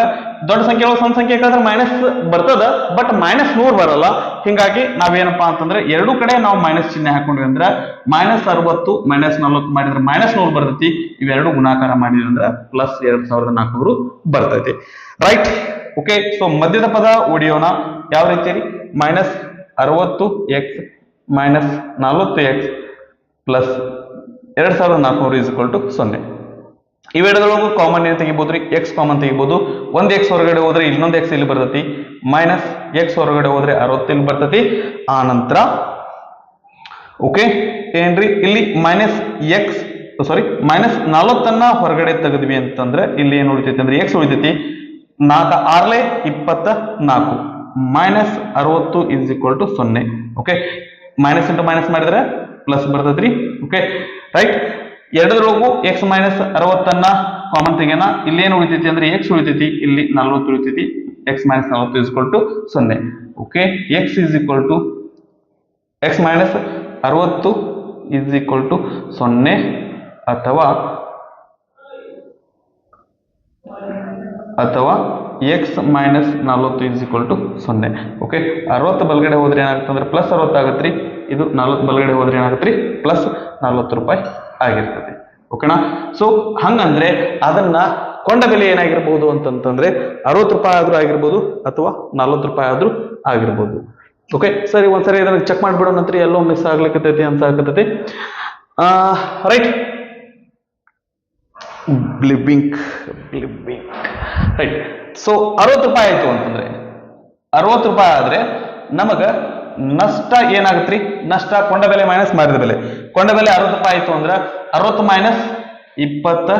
ದೊಡ್ಡ ಸಂಖ್ಯೆ ಸಣ್ಣ ಸಂಖ್ಯೆ ಕಳೆದ್ರೆ ಮೈನಸ್ ಬರ್ತದ ಬಟ್ ಮೈನಸ್ ನೂರ್ ಬರಲ್ಲ. ಹಿಂಗಾಗಿ ನಾವೇನಪ್ಪಾ ಅಂತಂದ್ರೆ ಎರಡು ಕಡೆ ನಾವು ಮೈನಸ್ ಚಿಹ್ನೆ ಹಾಕೊಂಡ್ವಿ ಅಂದ್ರೆ ಮೈನಸ್ ಅರವತ್ತು ಮೈನಸ್ ನಲವತ್ತು ಮಾಡಿದ್ರೆ ಮೈನಸ್ ನೂರು ಬರ್ತೈತಿ. ಇವೆರಡು ಗುಣಾಕಾರ ಮಾಡಿದ್ವಿ ಅಂದ್ರೆ ಪ್ಲಸ್ ಎರಡ್ ಸಾವಿರದ ನಾಲ್ಕುನೂರು ಬರ್ತೈತಿ. ರೈಟ್ ಓಕೆ ಸೊ ಮಧ್ಯದ ಪದ ಒಡಿಯೋಣ ಯಾವ ರೀತಿ? ಮೈನಸ್ ಅರವತ್ತು ಎಕ್ಸ್ ಮೈನಸ್ ನಲವತ್ತು ಎಕ್ಸ್ ಪ್ಲಸ್ ಎರಡ್ ಸಾವಿರದ ನಾಲ್ಕುನೂರು ಇಸ್ ಟು ಸೊನ್ನೆ. ಇವೆರಡರೊಳಗೂ ಕಾಮನ್ ಏನು ತೆಗಿಬೋದು ರೀ? ಎಕ್ಸ್ ಕಾಮನ್ ತೆಗಿಬೋದು. ಒಂದು ಎಕ್ಸ್ ಹೊರಗಡೆ ಹೋದ್ರೆ ಇನ್ನೊಂದು ಎಕ್ಸ್ ಇಲ್ಲಿ ಬರ್ತೈತಿ. ಮೈನಸ್ ಎಕ್ಸ್ ಹೊರಗಡೆ ಹೋದ್ರೆ ಅರವತ್ತು ಇಲ್ಲಿ ಬರ್ತೈತಿ. ಆ ನಂತರ ಓಕೆ ಏನ್ರಿ? ಇಲ್ಲಿ ಮೈನಸ್ ಎಕ್ಸ್ ಸಾರಿ ಮೈನಸ್ ನಲವತ್ತನ್ನ ಹೊರಗಡೆ ತೆಗೆದ್ವಿ ಅಂತಂದ್ರೆ ಇಲ್ಲಿ ಏನು ಉಳಿತೈತಿ ಅಂದ್ರೆ ಎಕ್ಸ್ ಉಳಿತೈತಿ. ನಾಲ್ಕ ಆರ್ಲೆ ಇಪ್ಪತ್ತ ನಾಲ್ಕು. ಮೈನಸ್ ಅರವತ್ತು ಇಸ್ ಈಕ್ವಲ್ ಟು ಸೊನ್ನೆ ಓಕೆ ಮೈನಸ್ ಇಂಟು ಮೈನಸ್ ಮಾಡಿದ್ರೆ ಪ್ಲಸ್ ಬರ್ತದ್ರಿ. ಓಕೆ ರೈಟ್ ಎರಡರೊಳಗೂ ಎಕ್ಸ್ ಮೈನಸ್ ಅರವತ್ತನ್ನ ಕಾಮನ್ ತೆಗೆಯನ ಇಲ್ಲಿ ಏನು ಉಳಿತೈತಿ ಅಂದ್ರೆ ಎಕ್ಸ್ ಉಳಿತೈತಿ. ಇಲ್ಲಿ ನಲ್ವತ್ತು ಉಳಿತೈತಿ. ಎಕ್ಸ್ ಮೈನಸ್ ನಲ್ವತ್ತು ಇಸ್ ಟು ಸೊನ್ನೆ. Okay X is equal to X minus ಅರವತ್ತು ಇಸ್ ಈಕ್ವಲ್ ಟು ಸೊನ್ನೆ ಅಥವಾ ಅಥವಾ ಎಕ್ಸ್ ಮೈನಸ್ ನಲವತ್ತು ಇಸ್ ಈಕ್ವಲ್ ಟು ಸೊನ್ನೆ. ಓಕೆ ಅರವತ್ತು ಬಲಗಡೆ ಹೋದ್ರೆ ಏನಾಗುತ್ತೆ ಅಂದ್ರೆ ಪ್ಲಸ್ ಅರವತ್ತು ಆಗತ್ತೆ ರೀ ಇದು ನಲ್ವತ್ತು ಬಲಗಡೆ ಹೋದ್ರೆ ಏನಾಗುತ್ತೆ ರೀ ಪ್ಲಸ್ ನಲ್ವತ್ತು ರೂಪಾಯಿ ಆಗಿರ್ತದೆ. ಓಕೆನಾ ಸೊ ಹಂಗಂದ್ರೆ ಅದನ್ನ ಕೊಂಡ ಬೆಲೆ ಏನಾಗಿರ್ಬೋದು ಅಂತಂತಂದ್ರೆ ಅರವತ್ತು ರೂಪಾಯಿ ಆದ್ರೂ ಆಗಿರ್ಬೋದು ಅಥವಾ ನಲ್ವತ್ತು ರೂಪಾಯಿ ಆದ್ರೂ ಆಗಿರ್ಬೋದು. ಓಕೆ ಸರಿ, ಒಂದ್ಸರಿ ಇದನ್ನ ಚೆಕ್ ಮಾಡ್ಬಿಡೋಣ ನಂತರ ಎಲ್ಲೋ ಮಿಸ್ ಆಗ್ಲಿಕ್ಕತೈತಿ ಅಂತ ಆಗತೈತಿ. ರೈಟ್ ಬ್ಲಿಬ್ಬಿಂಕ್ ಬ್ಲಿಬ್ಬಿಂಕ್ ರೈಟ್ ಸೊ ಅರವತ್ತು ರೂಪಾಯಿ ಆಯಿತು ಅಂತಂದ್ರೆ, ಅರವತ್ತು ರೂಪಾಯಿ ಆದರೆ ನಮಗೆ ನಷ್ಟ ಏನಾಗತ್ರಿ? ನಷ್ಟ ಕೊಂಡ ಬೆಲೆ ಮೈನಸ್ ಮಾಡಿದ ಬೆಲೆ. ಕೊಂಡ ಬೆಲೆ ಅರವತ್ತು ರೂಪಾಯಿ ಆಯಿತು ಅಂದ್ರೆ ಅರವತ್ತು ಮೈನಸ್ ಇಪ್ಪತ್ತ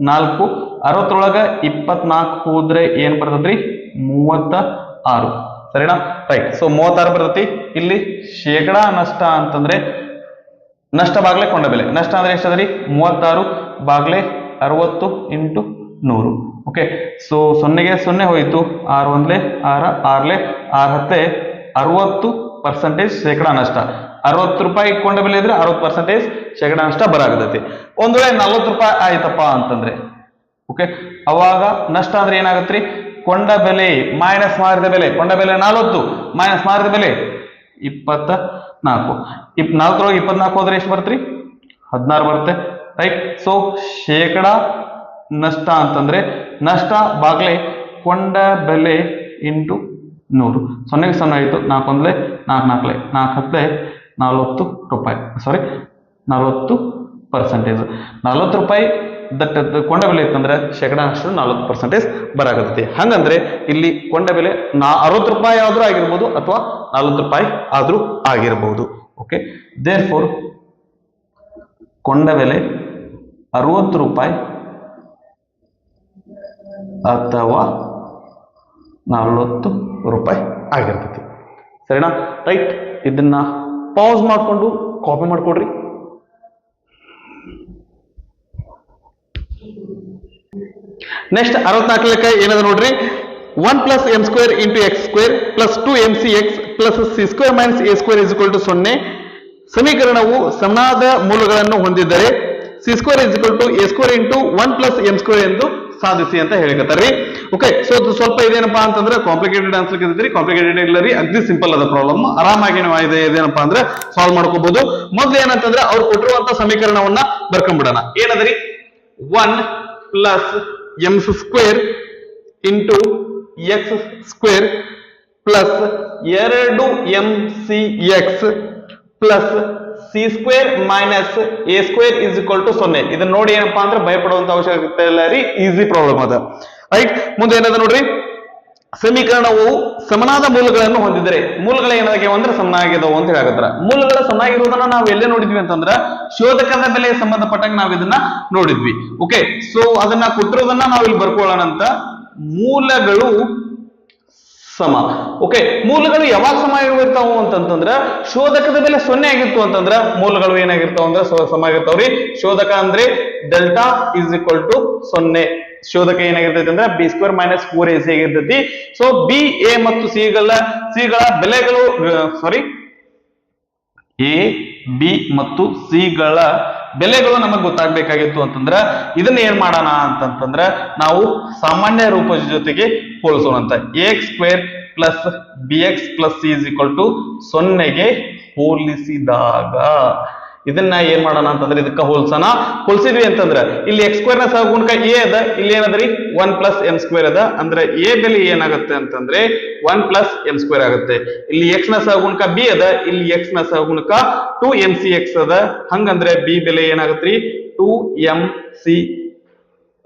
ನಾಲ್ಕು, ಅರವತ್ತರೊಳಗೆ ಇಪ್ಪತ್ನಾಲ್ಕು ಹೋದ್ರೆ ಏನು ಬರ್ತದ್ರಿ? ಮೂವತ್ತ ಆರು. ಸರಿನಾ? ರೈಟ್ ಸೊ ಮೂವತ್ತಾರು ಬರ್ತೈತಿ. ಇಲ್ಲಿ ಶೇಕಡಾ ನಷ್ಟ ಅಂತಂದ್ರೆ ನಷ್ಟ ಬಾಗ್ಲೆ ಕೊಂಡ ಬೆಲೆ. ನಷ್ಟ ಅಂದ್ರೆ ಎಷ್ಟದರಿ ಮೂವತ್ತಾರು ಬಾಗ್ಲೆ ಅರವತ್ತು ಇಂಟು ನೂರು. ಓಕೆ ಸೊ ಸೊನ್ನೆಗೆ ಸೊನ್ನೆ ಹೋಯಿತು. ಆರು ಒಂದ್ಲೆ, ಆರ, ಆರ್ಲೆ, ಆರ್ ಹತ್ತೆ, ಅರವತ್ತು ಪರ್ಸೆಂಟೇಜ್ ಶೇಕಡಾ ನಷ್ಟ. ಅರವತ್ತು ರೂಪಾಯಿ ಕೊಂಡ ಬೆಲೆ ಇದ್ರೆ ಅರವತ್ತು ಪರ್ಸೆಂಟೇಜ್ ಶೇಕಡಾ ನಷ್ಟ ಬರಾಗತೈತಿ. ಒಂದ್ ವೇಳೆ ನಲ್ವತ್ತು ರೂಪಾಯಿ ಆಯ್ತಪ್ಪ ಅಂತಂದ್ರೆ ಓಕೆ ಅವಾಗ ನಷ್ಟ ಅಂದ್ರೆ ಏನಾಗತ್ರಿ? ಕೊಂಡ ಬೆಲೆ ಮೈನಸ್ ಮಾರಿದ ಬೆಲೆ, ಕೊಂಡ ಬೆಲೆ ನಲವತ್ತು ಮೈನಸ್ ಮಾರಿದ ಬೆಲೆ ಇಪ್ಪತ್ತ ನಾಲ್ಕು. ಇಪ್ ನಾಲ್ಕರೊಳಗೆ ಇಪ್ಪತ್ನಾಲ್ಕು ಹೋದ್ರೆ ಎಷ್ಟು ಬರುತ್ತೆ ಹದಿನಾರು ಬರುತ್ತೆ ರೈಟ್ ಸೊ ಶೇಕಡಾ ನಷ್ಟ ಅಂತಂದ್ರೆ ನಷ್ಟ ಬಾಗ್ಲೆ ಕೊಂಡ ಬೆಲೆ ಇಂಟು ನೂರು. ಸೊನ್ನೆಗೆ ಸೊನ್ನೆ ಆಯಿತು, ನಾಲ್ಕು ಒಂದ್ಲೆ ನಾಲ್ಕು ನಾಲ್ಕಲೆ. ನಾಲ್ಕು ಹತ್ತಲೆ ನಲವತ್ತು ರೂಪಾಯಿ. ಸಾರಿ ನಲವತ್ತು ಪರ್ಸೆಂಟೇಜ್ ನಲವತ್ತು ರೂಪಾಯಿ ದಟ್ ಕೊಂಡ ಬೆಲೆ ಇತ್ತಂದ್ರೆ ಶೇಕಡ ಅಷ್ಟು ನಲವತ್ತು ಪರ್ಸೆಂಟೇಜ್ ಬರಾಕತ್ತೈತಿ. ಹಂಗಂದ್ರೆ ಇಲ್ಲಿ ಕೊಂಡ ಬೆಲೆ ನಾ ಅರವತ್ತು ರೂಪಾಯಿ ಆದರೂ ಆಗಿರ್ಬೋದು ಅಥವಾ ನಲವತ್ತು ರೂಪಾಯಿ ಆದರೂ ಆಗಿರ್ಬೋದು. ಓಕೆ ದೇರ್ ಫೋರ್ ಕೊಂಡ ಬೆಲೆ ಅರವತ್ತು ರೂಪಾಯಿ ಅಥವಾ ನಲವತ್ತು ರೂಪಾಯಿ ಆಗಿರ್ತೈತಿ. ಸರಿನಾ? ರೈಟ್. ಇದನ್ನ ಪಾಸ್ ಮಾಡಿಕೊಂಡು ಕಾಪಿ ಮಾಡಿಕೊಡ್ರಿ. ನೆಕ್ಸ್ಟ್ ಅರವತ್ನಾಲ್ಕು ಲೆಕ್ಕ ಏನದ ನೋಡ್ರಿ? One plus M square into X square plus two M C X plus C square minus A square is to ಸೊನ್ನೆ. ಸಮೀಕರಣವು ಸಮನಾದ ಮೂಲಗಳನ್ನು ಹೊಂದಿದ್ದರೆ C square is to A square into one plus M square ಎಂದು ಸಾಧಿಸಿ ಅಂತ ಹೇಳಿಕತ್ತಾರ್ರಿ. Okay so ಸ್ವಲ್ಪ ಇದೇನಪ್ಪಾ ಅಂತಂದ್ರೆ ಕಾಂಪ್ಲಿಕೇಟೆಡ್ ಆನ್ಸರ್ ಇದ್ರಿ ಕಾಂಪ್ಲಿಕೇಟೆಡ್ ಇಲ್ಲ ರೀ ಅಗ್ದಿ ಸಿಂಪಲ್ ಅದ ಪ್ರಾಬ್ಲಮ್ ಆರಾಮಾಗಿ ನಾವು ಇದೆ ಇದೇನಪ್ಪಾ ಅಂದ್ರೆ ಸಾಲ್ವ್ ಮಾಡ್ಕೋಬಹುದು ಮೊದ್ಲು ಏನಂತಂದ್ರೆ ಅವ್ರು ಕೊಟ್ಟಿರುವಂತ ಸಮೀಕರಣವನ್ನ ಬರ್ಕೊಂಡ್ಬಿಡೋಣ ಏನದ್ರಿ? One plus M square into X square plus ಎರಡು M C X plus C square minus A square is equal to ಸೊನ್ನೆ. ಇದನ್ನ ನೋಡಿ ಏನಪ್ಪಾ ಅಂದ್ರೆ ಭಯಪಡುವಂತ ಅವಶ್ಯಕತೆ ಇಲ್ಲ ರೀ ಈಸಿ ಪ್ರಾಬ್ಲಮ್ ಅದ. ರೈಟ್ ಮುಂದೆ ಏನದ ನೋಡ್ರಿ? ಸಮೀಕರಣವು ಸಮನಾದ ಮೂಲಗಳನ್ನು ಹೊಂದಿದರೆ ಮೂಲಗಳ ಏನಾಗ್ಯಾವ ಅಂದ್ರೆ ಸಮನಾಗಿದಾವು ಅಂತ ಹೇಳಕತ್ತಾರ. ಮೂಲಗಳ ಸಮನಾಗಿರೋದನ್ನ ನಾವು ಎಲ್ಲೇ ನೋಡಿದ್ವಿ ಅಂತಂದ್ರ, ಶೋಧಕದ ಬೆಲೆ ಸಂಬಂಧಪಟ್ಟಂಗೆ ನಾವು ಇದನ್ನ ನೋಡಿದ್ವಿ. ಓಕೆ ಸೊ ಅದನ್ನ ಕೊಟ್ಟಿರೋದನ್ನ ನಾವು ಇಲ್ಲಿ ಬರ್ಕೊಳ್ಳೋಣ ಅಂತ ಮೂಲಗಳು ಸಮ. ಓಕೆ ಮೂಲಗಳು ಯಾವಾಗ ಸಮ ಇರ್ತಾವು ಅಂತಂತಂದ್ರ, ಶೋಧಕದ ಬೆಲೆ ಸೊನ್ನೆ ಆಗಿತ್ತು ಅಂತಂದ್ರ, ಮೂಲಗಳು ಏನಾಗಿರ್ತಾವ ಅಂದ್ರೆ ಸಮ ಆಗಿರ್ತಾವ್ರಿ ಶೋಧಕ ಅಂದ್ರೆ ಡೆಲ್ಟಾ ಇಸ್ ಈಕ್ವಲ್ ಟು ಸೊನ್ನೆ. ಶೋಧಕ ಏನಾಗಿರ್ತೈತಿ ಅಂದ್ರೆ B square minus four A C ಆಗಿರ್ತೈತಿ. ಸೊ ಬಿ ಎ ಮತ್ತು ಸಿಗಳ ಗಳ ಸಿ ಗಳ ಬೆಲೆಗಳು ಸಾರಿ ಎ ಬಿ ಮತ್ತು ಸಿ ಗಳ ಬೆಲೆಗಳು ನಮಗೆ ಗೊತ್ತಾಗ್ಬೇಕಾಗಿತ್ತು ಅಂತಂದ್ರ ಇದನ್ನ ಏನ್ ಮಾಡೋಣ ಅಂತಂತಂದ್ರ ನಾವು ಸಾಮಾನ್ಯ ರೂಪದ ಜೊತೆಗೆ ಹೋಲಿಸೋಣ ಅಂತ X square plus B X plus C is equal to ಸೊನ್ನೆಗೆ ಹೋಲಿಸಿದಾಗ ಇದನ್ನ ಏನ್ ಮಾಡೋಣ ಅಂತಂದ್ರೆ ಇದಕ್ಕ ಹೋಲ್ಸೋಣ ಹೋಲ್ಸಿದ್ವಿ ಅಂತಂದ್ರೆ, ಇಲ್ಲಿ ಎಕ್ಸ್ ಸ್ಕ್ವೇರ್ನ ಸಹಗುಣಕ ಎ ಅದ, ಇಲ್ಲಿ ಏನಾದ್ರಿ? ಒನ್ ಪ್ಲಸ್ ಎಂ ಸ್ಕ್ವೇರ್ ಅದ. ಅಂದ್ರೆ ಎ ಬೆಲೆ ಏನಾಗುತ್ತೆ ಅಂತಂದ್ರೆ ಒನ್ ಪ್ಲಸ್ ಎಂ ಸ್ಕ್ವೇರ್ ಆಗುತ್ತೆ. ಇಲ್ಲಿ ಎಕ್ಸ್ನ ಸಹಗುಣಕ ಬಿ ಅದ, ಇಲ್ಲಿ ಎಕ್ಸ್ನ ಸಹಗುಣಕ ಟು ಎಂ ಸಿ ಎಕ್ಸ್ ಅದ. ಹಂಗಂದ್ರೆ ಬಿ ಬೆಲೆ ಏನಾಗತ್ರಿ? ಟು ಎಂ ಸಿ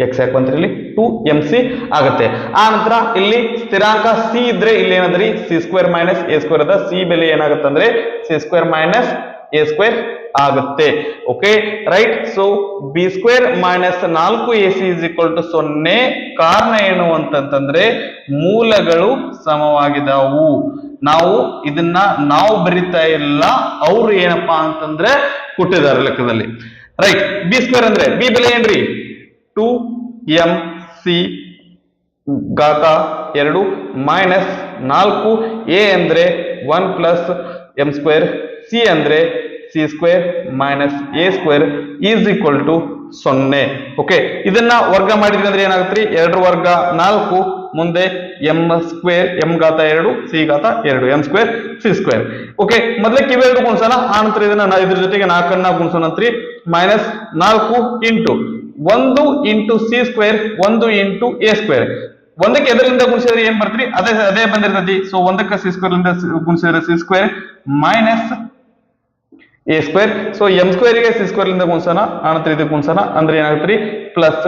ಎಕ್ಸ್ ಯಾಕೆ ಬಂತ್ರಿ ಇಲ್ಲಿ? ಟು ಎಂ ಸಿ ಆಗುತ್ತೆ. ಆ ನಂತರ ಇಲ್ಲಿ ಸ್ಥಿರಾಂಕ ಸಿ ಇದ್ರೆ ಇಲ್ಲಿ ಏನಾದ್ರಿ? C square minus A square ಅದ. ಸಿ ಬೆಲೆ ಏನಾಗುತ್ತೆ ಅಂದ್ರೆ C square minus A square ಆಗುತ್ತೆ. Okay right so B square minus ನಾಲ್ಕು A C is equal to ಸೊನ್ನೆ. ಕಾರಣ ಏನು ಅಂತಂತಂದ್ರೆ, ಮೂಲಗಳು ಸಮವಾಗಿದಾವು. ನಾವು ಇದನ್ನ ನಾವು ಬರಿತಾ ಇಲ್ಲ, ಅವ್ರು ಏನಪ್ಪಾ ಅಂತಂದ್ರೆ ಕೊಟ್ಟಿದ್ದಾರೆ ಲೆಕ್ಕದಲ್ಲಿ. ರೈಟ್ ಬಿ ಸ್ಕ್ವೇರ್ ಅಂದ್ರೆ ಬಿ ಬೆಲೆ ಏನ್ರಿ? ಟು ಎಂ ಸಿ ಘಾತ ಎರಡು ಮೈನಸ್ ನಾಲ್ಕು ಎ ಅಂದ್ರೆ one plus M square C ಅಂದ್ರೆ C square minus A square is equal to ಸೊನ್ನೆ. ಓಕೆ ಇದನ್ನ ವರ್ಗ ಮಾಡಿದ್ವಿ ಅಂದ್ರೆ ಏನಾಗುತ್ತೆ ಎರಡರ ವರ್ಗ ನಾಲ್ಕು, ಮುಂದೆ ಎಂ ಸ್ಕ್ವೇರ್ ಎಂ ಘಾತ ಎರಡು ಸಿ ಘಾತ ಎರಡು M square C square okay ಮೊದಲಕ್ಕೆ ಇವೆರಡು ಗುಣಸೋಣ, ಆ ನಂತರ ಇದನ್ನ ಇದ್ರ ಜೊತೆಗೆ ನಾಲ್ಕನ್ನ ಗುಣಸೋಣ ಅಂತ್ರಿ ಮೈನಸ್ ನಾಲ್ಕು ಇಂಟು ಒಂದು ಇಂಟು ಸಿ ಸ್ಕ್ವೇರ್ ಒಂದು ಇಂಟು ಎ ಸ್ಕ್ವೇರ್ ಒಂದಕ್ಕೆ ಎದರಿಂದ ಗುಣಿಸಿದ್ರೆ ಏನ್ ಬರ್ತೀರಿ? ಅದೇ ಅದೇ ಬಂದಿರ್ತೈತಿ. ಸೊ ಒಂದಕ್ಕೆ C square ಗುಣಿಸಿದ್ರೆ C square minus A square so M ಸ್ಕ್ವೇರ್ಗೆ ಸಿ ಸ್ಕ್ವೇರ್ ಇಂದ ಗುಣಿಸೋಣ. ಆನಂತರ ಇದಕ್ಕೆ ಗುಣಿಸೋಣ. ಅಂದ್ರೆ ಏನಾಗುತ್ತೆ plus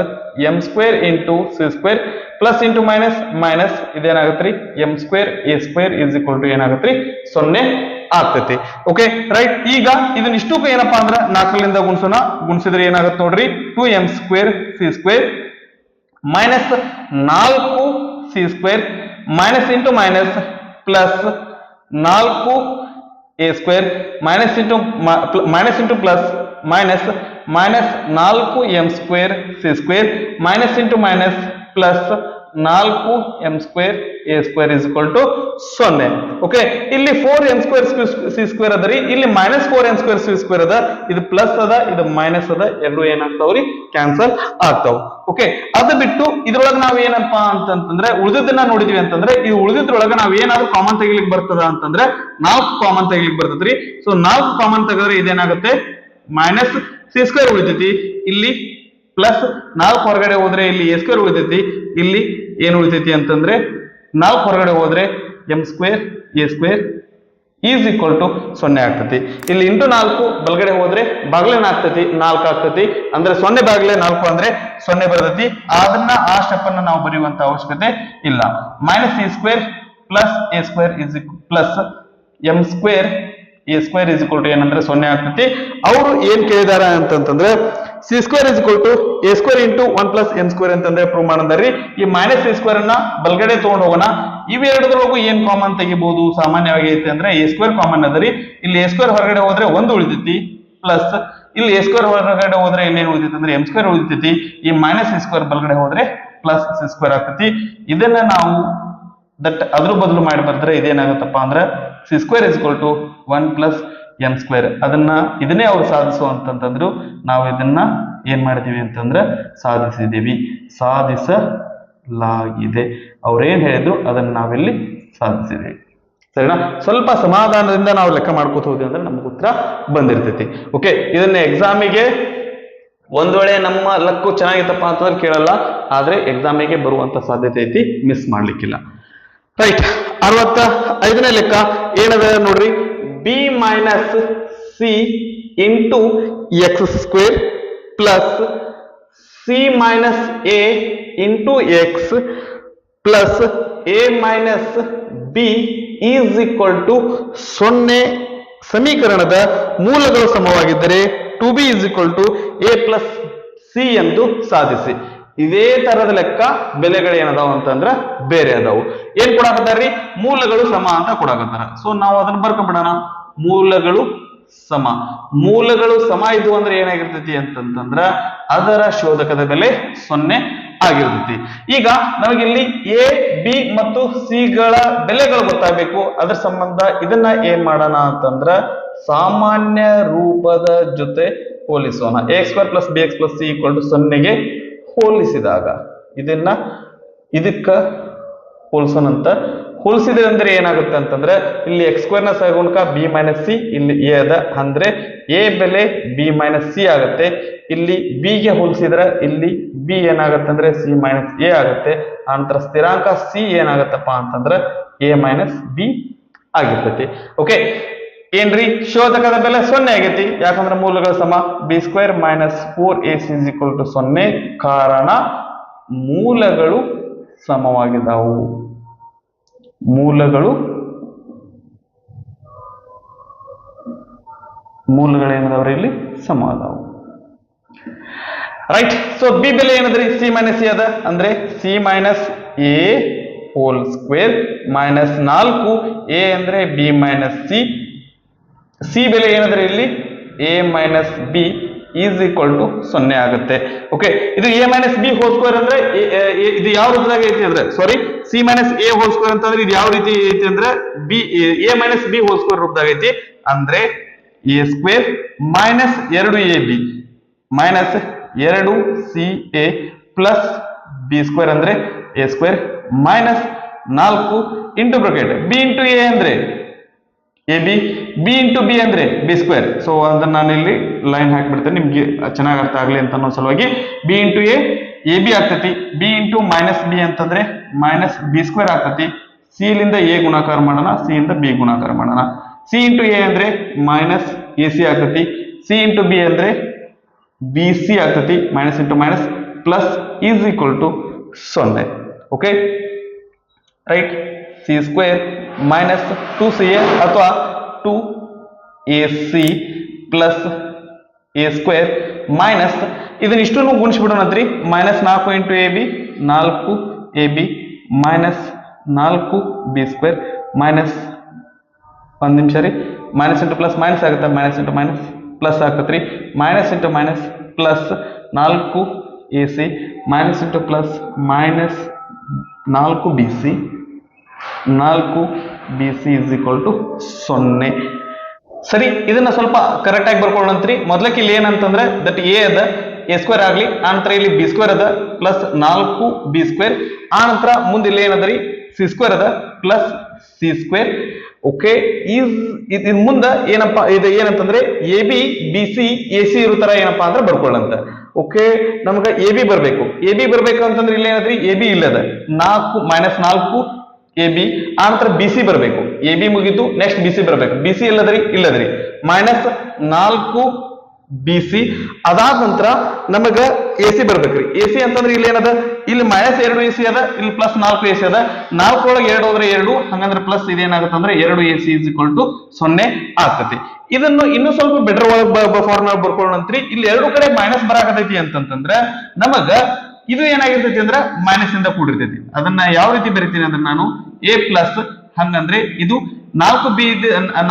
M square into C square plus into minus minus ಇದೇನಾಗುತ್ತೆ M square A square is equal to ಏನಾಗುತ್ತೆ ಸೊನ್ನೆ ಆಗ್ತೈತಿ. ಓಕೆ ರೈಟ್ ಈಗ ಇದನ್ನ ಇಷ್ಟಕ್ಕೂ ಏನಪ್ಪಾ ಅಂದ್ರೆ ನಾಲ್ಕರಿಂದ ಗುಣಿಸೋಣ. ಗುಣಿಸಿದ್ರೆ ಏನಾಗುತ್ತೆ ನೋಡ್ರಿ? Two M square C square minus ನಾಲ್ಕು C square minus into minus plus ನಾಲ್ಕು A square minus into minus into plus minus minus ನಾಲ್ಕು M square C square minus into minus plus ನಾಲ್ಕು M square A square is equal to ಸೊನ್ನೆ. Okay ಇಲ್ಲಿ four M square C square ಅದ ರೀ. ಇಲ್ಲಿ minus four M square C square ಅದ. ಇದು plus ಅದ, ಇದು ಮೈನಸ್ ಅದ. ಎರಡು ಏನಾಗ್ತಾವ್ರಿ ಕ್ಯಾನ್ಸಲ್ ಆಗ್ತಾವ. ಓಕೆ ಅದು ಬಿಟ್ಟು ಇದ್ರೊಳಗೆ ನಾವ್ ಏನಪ್ಪಾ ಅಂತಂದ್ರೆ ಉಳಿದಿದ್ದನ್ನ ನೋಡಿದ್ವಿ ಅಂತಂದ್ರೆ ಈ ಉಳಿದಿದ್ರೊಳಗೆ ನಾವ್ ಏನಾದ್ರು ಕಾಮನ್ ತೆಗಿಲಿಕ್ಕೆ ಬರ್ತದ ಅಂತಂದ್ರೆ ನಾಲ್ಕು ಕಾಮನ್ ತೆಗಿಲಿಕ್ಕೆ ಬರ್ತದ್ರಿ ಸೊ ನಾಲ್ಕು ಕಾಮನ್ ತೆಗೆದ್ರೆ ಇದೇನಾಗುತ್ತೆ? ಮೈನಸ್ ಸಿ ಸ್ಕ್ವೇರ್ ಉಳಿತೈತಿ. ಇಲ್ಲಿ ಪ್ಲಸ್ ನಾಲ್ಕು ಹೊರಗಡೆ ಹೋದ್ರೆ ಇಲ್ಲಿ ಎ ಸ್ಕ್ವೇರ್ ಉಳಿತೈತಿ. ಇಲ್ಲಿ ಏನು ಉಳಿತೈತಿ ಅಂತಂದ್ರೆ ನಾಲ್ಕು ಹೊರಗಡೆ ಹೋದ್ರೆ M square A square is equal to ಸೊನ್ನೆ ಆಗ್ತತಿ. ಇಲ್ಲಿ ಇಂಟು ನಾಲ್ಕು ಬಲಗಡೆ ಹೋದ್ರೆ ಬಾಗ್ಲೇನ ಆಗ್ತತಿ, ನಾಲ್ಕು ಆಗ್ತತಿ. ಅಂದ್ರೆ ಸೊನ್ನೆ ಬಾಗ್ಲೆ ನಾಲ್ಕು ಅಂದ್ರೆ ಸೊನ್ನೆ ಬರ್ತೈತಿ. ಅದನ್ನ ಆ ಸ್ಟೆಪ್ ಅನ್ನ ನಾವು ಬರೆಯುವಂತ ಅವಶ್ಯಕತೆ ಇಲ್ಲ. Minus E square plus A square is plus M square A square is equal to ಏನಂದ್ರೆ ಸೊನ್ನೆ ಆಗ್ತತಿ. ಅವರು ಏನ್ ಕೇಳಿದಾರ ಅಂತಂತಂದ್ರೆ C square is equal to A square into one plus N square ಅಂತಂದ್ರೆ ಪ್ರೂವ್ ರೀ. ಈ ಮೈನಸ್ ಎ ಸ್ಕ್ವೇರ್ ಅನ್ನ ಬಲ್ಗಡೆ ತಗೊಂಡು ಹೋಗೋಣ. ಇವೆರಡರೊಳಗು ಏನ್ ಕಾಮನ್ ತೆಗಿಬಹುದು ಸಾಮಾನ್ಯವಾಗಿ ಐತೆ ಅಂದ್ರೆ ಎ ಸ್ಕ್ವೇರ್ ಕಾಮನ್ ಅದರಿ ಇಲ್ಲಿ ಎ ಸ್ಕ್ವೇರ್ ಹೊರಗಡೆ ಹೋದ್ರೆ ಒಂದು ಉಳಿತೈತಿ ಪ್ಲಸ್ ಇಲ್ಲಿ ಎ ಸ್ಕ್ವೇರ್ ಹೊರಗಡೆ ಹೋದ್ರೆ ಇನ್ನೇನು ಉಳಿತೈತಿ ಅಂದ್ರೆ ಎಂ ಸ್ಕ್ವೇರ್ ಉಳಿತೈತಿ. ಈ ಮೈನಸ್ ಎ ಸ್ಕ್ವೇರ್ ಬಲ್ಗಡೆ ಹೋದ್ರೆ ಪ್ಲಸ್ ಸಿ ಸ್ಕ್ವೇರ್ ಆಗ್ತೈತಿ. ಇದನ್ನ ನಾವು ದಟ್ ಅದ್ರ ಬದಲು ಮಾಡಿ ಬರ್ದ್ರೆ ಇದೇನಾಗುತ್ತಪ್ಪ ಅಂದ್ರೆ C square is equal to one plus M square. ಅದನ್ನ ಇದನ್ನೇ ಅವ್ರು ಸಾಧಿಸು ಅಂತಂತಂದ್ರು ನಾವು ಇದನ್ನ ಏನ್ ಮಾಡ್ತೀವಿ ಅಂತಂದ್ರೆ ಸಾಧಿಸಿದೀವಿ ಸಾಧಿಸಲಾಗಿದೆ. ಅವ್ರೇನ್ ಹೇಳಿದ್ರು ಅದನ್ನ ನಾವಿಲ್ಲಿ ಸಾಧಿಸಿದೀವಿ ಸರಿನಾ? ಸ್ವಲ್ಪ ಸಮಾಧಾನದಿಂದ ನಾವು ಲೆಕ್ಕ ಮಾಡ್ಕೋತ ಹೋದ್ವಿ ಅಂದ್ರೆ ನಮ್ಗೆ ಉತ್ತರ ಬಂದಿರ್ತೈತಿ. ಓಕೆ ಇದನ್ನ ಎಕ್ಸಾಮಿಗೆ ಒಂದ್ ವೇಳೆ ನಮ್ಮ ಲಕ್ಕು ಚೆನ್ನಾಗಿತ್ತಪ್ಪ ಅಂತಂದ್ರೆ ಕೇಳಲ್ಲ. ಆದ್ರೆ ಎಕ್ಸಾಮಿಗೆ ಬರುವಂತ ಸಾಧ್ಯತೆ ಐತಿ ಮಿಸ್ ಮಾಡ್ಲಿಕ್ಕಿಲ್ಲ. ರೈಟ್ ಅರವತ್ತ ಐದನೇ ಲೆಕ್ಕ ಏನದ ನೋಡ್ರಿ? B minus C into X square plus C minus A into X plus A minus B is equal to ಸೊನ್ನೆ ಸಮೀಕರಣದ ಮೂಲಗಳು ಸಮವಾಗಿದ್ದರೆ two B is equal to A plus C ಎಂದು ಸಾಧಿಸಿ. ಇದೇ ತರದ ಲೆಕ್ಕ ಬೆಲೆಗಳು ಏನದಾವ ಅಂತಂದ್ರ ಬೇರೆ ಅದಾವು. ಏನ್ ಕೊಡಾಕತ್ತಾರ್ರಿ? ಮೂಲಗಳು ಸಮ ಅಂತ ಕೊಡಾಕತ್ತಾರ. ಸೊ ನಾವು ಅದನ್ನ ಬರ್ಕೊಂಡ್ಬಿಡೋಣ ಮೂಲಗಳು ಸಮ. ಮೂಲಗಳು ಸಮ ಇದು ಅಂದ್ರೆ ಏನಾಗಿರ್ತೈತಿ ಅಂತಂತಂದ್ರ ಅದರ ಶೋಧಕದ ಬೆಲೆ ಸೊನ್ನೆ ಆಗಿರ್ತೈತಿ. ಈಗ ನಮಗಿಲ್ಲಿ ಎ ಬಿ ಮತ್ತು ಸಿ ಗಳ ಬೆಲೆಗಳು ಗೊತ್ತಾಗಬೇಕು. ಅದ್ರ ಸಂಬಂಧ ಇದನ್ನ ಏನ್ ಮಾಡೋಣ ಅಂತಂದ್ರ ಸಾಮಾನ್ಯ ರೂಪದ ಜೊತೆ ಹೋಲಿಸೋಣ. A square plus B X plus C equal to ಸೊನ್ನೆಗೆ ಹೋಲಿಸಿದಾಗ ಇದನ್ನ ಇದಕ್ಕ ಹೋಲಿಸೋಣಂತ ಹೋಲಿಸಿದ್ರೆ ಅಂದ್ರೆ ಏನಾಗುತ್ತೆ ಅಂತಂದ್ರೆ ಇಲ್ಲಿ ಎಕ್ಸ್ ಸ್ಕ್ವೇರ್ನ ಸಹಗುಣಕ ಬಿ ಮೈನಸ್ ಸಿ ಇಲ್ಲಿ ಎ ಅದ. ಅಂದ್ರೆ ಎ ಬೆಲೆ ಬಿ ಮೈನಸ್ ಸಿ ಆಗುತ್ತೆ. ಇಲ್ಲಿ ಬಿ ಗೆ ಹೋಲಿಸಿದ್ರೆ ಇಲ್ಲಿ ಬಿ ಏನಾಗುತ್ತೆ ಅಂದ್ರೆ ಸಿ ಮೈನಸ್ ಎ ಆಗುತ್ತೆ. ನಂತರ ಸ್ಥಿರಾಂಕ ಸಿ ಏನಾಗತ್ತಪ್ಪ ಅಂತಂದ್ರೆ ಎ ಮೈನಸ್ ಬಿ ಆಗಿರ್ತೈತಿ. ಓಕೆ ಏನ್ರಿ? ಶೋಧಕದ ಬೆಲೆ ಸೊನ್ನೆ ಆಗೈತಿ. ಯಾಕಂದ್ರೆ ಮೂಲಗಳ ಸಮ B square minus four A C equal to ಸೊನ್ನೆ. ಕಾರಣ ಮೂಲಗಳು ಸಮವಾಗಿದ್ದಾವು ಮೂಲಗಳು ಮೂಲಗಳು ಏನದವ್ರಿ ಇಲ್ಲಿ? ಸಮ ಅದಾವು. ರೈಟ್ ಸೊ ಬಿ ಬೆಲೆ ಏನದ್ರಿ? ಸಿ ಮೈನಸ್ ಸಿ ಅದ. ಅಂದ್ರೆ C minus A whole square minus ನಾಲ್ಕು. ಎ ಅಂದ್ರೆ ಬಿ ಮೈನಸ್ ಸಿ ಸಿ ಬೆಲೆ ಏನಂದ್ರೆ ಇಲ್ಲಿ? A minus B is equal to ಸೊನ್ನೆ ಆಗುತ್ತೆ. ಓಕೆ ಇದು A minus B whole square ಅಂದ್ರೆ ಇದು ಯಾವ ರೂಪದಾಗ ಐತಿ ಅಂದ್ರೆ sorry C minus A whole square ಅಂತಂದ್ರೆ ಇದು ಯಾವ ರೀತಿ ಐತಿ ಅಂದ್ರೆ B A minus B whole square ರೂಪದಾಗ ಐತಿ ಅಂದ್ರೆ ಎ ಸ್ಕ್ವೇರ್ ಮೈನಸ್ ಎರಡು ಎ ಬಿ ಮೈನಸ್ ಎರಡು C A plus B square ಅಂದ್ರೆ ಎ ಸ್ಕ್ವೇರ್ ಮೈನಸ್ ನಾಲ್ಕು into bracket B into A ಅಂದ್ರೆ? A B B into B ಅಂದರೆ ಬಿ ಸ್ಕ್ವೇರ್ ಸೊ ಅದನ್ನ ನಾನು ಇಲ್ಲಿ ಲೈನ್ ಹಾಕ್ಬಿಡ್ತೇನೆ. ನಿಮಗೆ ಚೆನ್ನಾಗಿ ಅರ್ಥ ಆಗಲಿ ಅಂತ ಅನ್ನೋ ಸಲುವಾಗಿ B into A A B ಆಗ್ತತಿ. ಬಿ ಇಂಟು ಮೈನಸ್ ಬಿ ಅಂತಂದ್ರೆ ಮೈನಸ್ ಬಿ ಸ್ಕ್ವೇರ್ ಆಗ್ತತಿ. ಸಿ ಲಿಂದ ಎ ಗುಣಾಕಾರ ಮಾಡೋಣ. ಸಿ ಇಂದ ಬಿ ಗುಣಾಕಾರ ಮಾಡೋಣ. ಸಿ ಇಂಟು ಎ ಅಂದ್ರೆ ಮೈನಸ್ ಎ ಸಿ ಆಗ್ತತಿ. ಸಿ ಇಂಟು ಬಿ ಅಂದ್ರೆ ಬಿ ಸಿ ಆಗ್ತತಿ. Minus into minus plus is equal to ಸೊನ್ನೆ. Okay right C square minus two C A ಅಥವಾ two A C plus A square minus ಇದನ್ನ ಇಷ್ಟನ್ನು ಗುಣಿಸ್ಬಿಡೋಣತ್ರಿ minus ನಾಲ್ಕು into A B ನಾಲ್ಕು A B minus ನಾಲ್ಕು B square minus ಒಂದು ನಿಮಿಷ ರೀ ಮೈನಸ್ ಇಂಟು ಪ್ಲಸ್ ಮೈನಸ್ ಆಗುತ್ತೆ ಮೈನಸ್ ಇಂಟು ಮೈನಸ್ ಪ್ಲಸ್ ಆಗ್ತದೆ ರೀ ಮೈನಸ್ ಇಂಟು ಮೈನಸ್ ಪ್ಲಸ್ ನಾಲ್ಕು A C minus into plus minus ನಾಲ್ಕು ಬಿ ಸಿ ನಾಲ್ಕು B C is equal to ಸೊನ್ನೆ. ಸರಿ, ಇದನ್ನ ಸ್ವಲ್ಪ ಕರೆಕ್ಟ್ ಆಗಿ ಬರ್ಕೊಳ್ಳಂತ್ರಿ ಮೊದಲಕ್ಕೆ ಇಲ್ಲಿ ಏನಂತಂದ್ರೆ ದಟ್ ಎ ಅದ ಎ ಸ್ಕ್ವೇರ್ ಆಗ್ಲಿ ಆನಂತರ ಇಲ್ಲಿ ಬಿ ಸ್ಕ್ವೇರ್ ಅದ ಪ್ಲಸ್ ನಾಲ್ಕು ಬಿ ಸ್ಕ್ವೇರ್ ಆನಂತರ ಮುಂದೆ ಇಲ್ಲಿ ಏನದ್ರಿ ಸಿ ಸ್ಕ್ವೇರ್ ಅದ plus C square okay is ಇದ್ ಮುಂದೆ ಏನಪ್ಪ, ಇದು ಏನಂತಂದ್ರೆ A B B C A C ಇರೋ ತರ ಏನಪ್ಪಾ ಅಂದ್ರೆ ಬರ್ಕೊಳ್ಳಂತ ಓಕೆ ನಮ್ಗೆ ಎ ಬಿ ಬರಬೇಕು. ಎ ಬಿ ಬರ್ಬೇಕು ಅಂತಂದ್ರೆ ಇಲ್ಲಿ ಏನಾದ್ರಿ ಎ ಬಿ ಇಲ್ಲದ. ನಾಲ್ಕು ಮೈನಸ್ ನಾಲ್ಕು ಎ ಬಿ ಆ ನಂತರ ಬಿ ಸಿ ಬರ್ಬೇಕು. ಎ ಬಿ ಮುಗಿತು ನೆಕ್ಸ್ಟ್ ಬಿ ಸಿ ಬರ್ಬೇಕು. ಬಿ ಸಿ ಇಲ್ಲದ್ರಿ? ಇಲ್ಲದ್ರಿ. ಮೈನಸ್ ನಾಲ್ಕು ಬಿ ಸಿ ಅದಾದ ನಂತರ ನಮಗ ಎ ಸಿ ಬರ್ಬೇಕ್ರಿ. ಎ ಸಿ ಅಂತಂದ್ರೆ ಇಲ್ಲಿ ಏನದ? ಇಲ್ಲಿ ಮೈನಸ್ ಎರಡು ಎ ಸಿ ಅದ, ಇಲ್ಲಿ ಪ್ಲಸ್ ನಾಲ್ಕು ಎ ಸಿ ಅದ. ನಾಲ್ಕು ಒಳಗೆ ಎರಡು ಹೋದ್ರೆ ಎರಡು, ಹಂಗಂದ್ರೆ ಪ್ಲಸ್ ಇದೇನಾಗುತ್ತೆ ಅಂದ್ರೆ ಎರಡು A C is equal to ಸೊನ್ನೆ ಆಗ್ತತಿ. ಇದನ್ನು ಇನ್ನೂ ಸ್ವಲ್ಪ ಬೆಟರ್ ಒಳಗೆ ಫಾರ್ಮುಲಾ ಬರ್ಕೊಳ್ಳೋಣಂತ್ರಿ. ಇಲ್ಲಿ ಎರಡು ಕಡೆ ಮೈನಸ್ ಬರಾಕತೈತಿ ಅಂತಂತಂದ್ರೆ ನಮಗ ಇದು ಏನಾಗಿರ್ತೈತಿ ಅಂದ್ರೆ ಮೈನಸ್ ಇಂದ ಕೂಡಿರ್ತೈತಿ. ಅದನ್ನ ಯಾವ ರೀತಿ ಬರಿತೀನಿ ಅಂದ್ರೆ ನಾನು ಎ ಪ್ಲಸ್ ಹಂಗಂದ್ರೆ ಇದು ನಾಲ್ಕು ಬಿ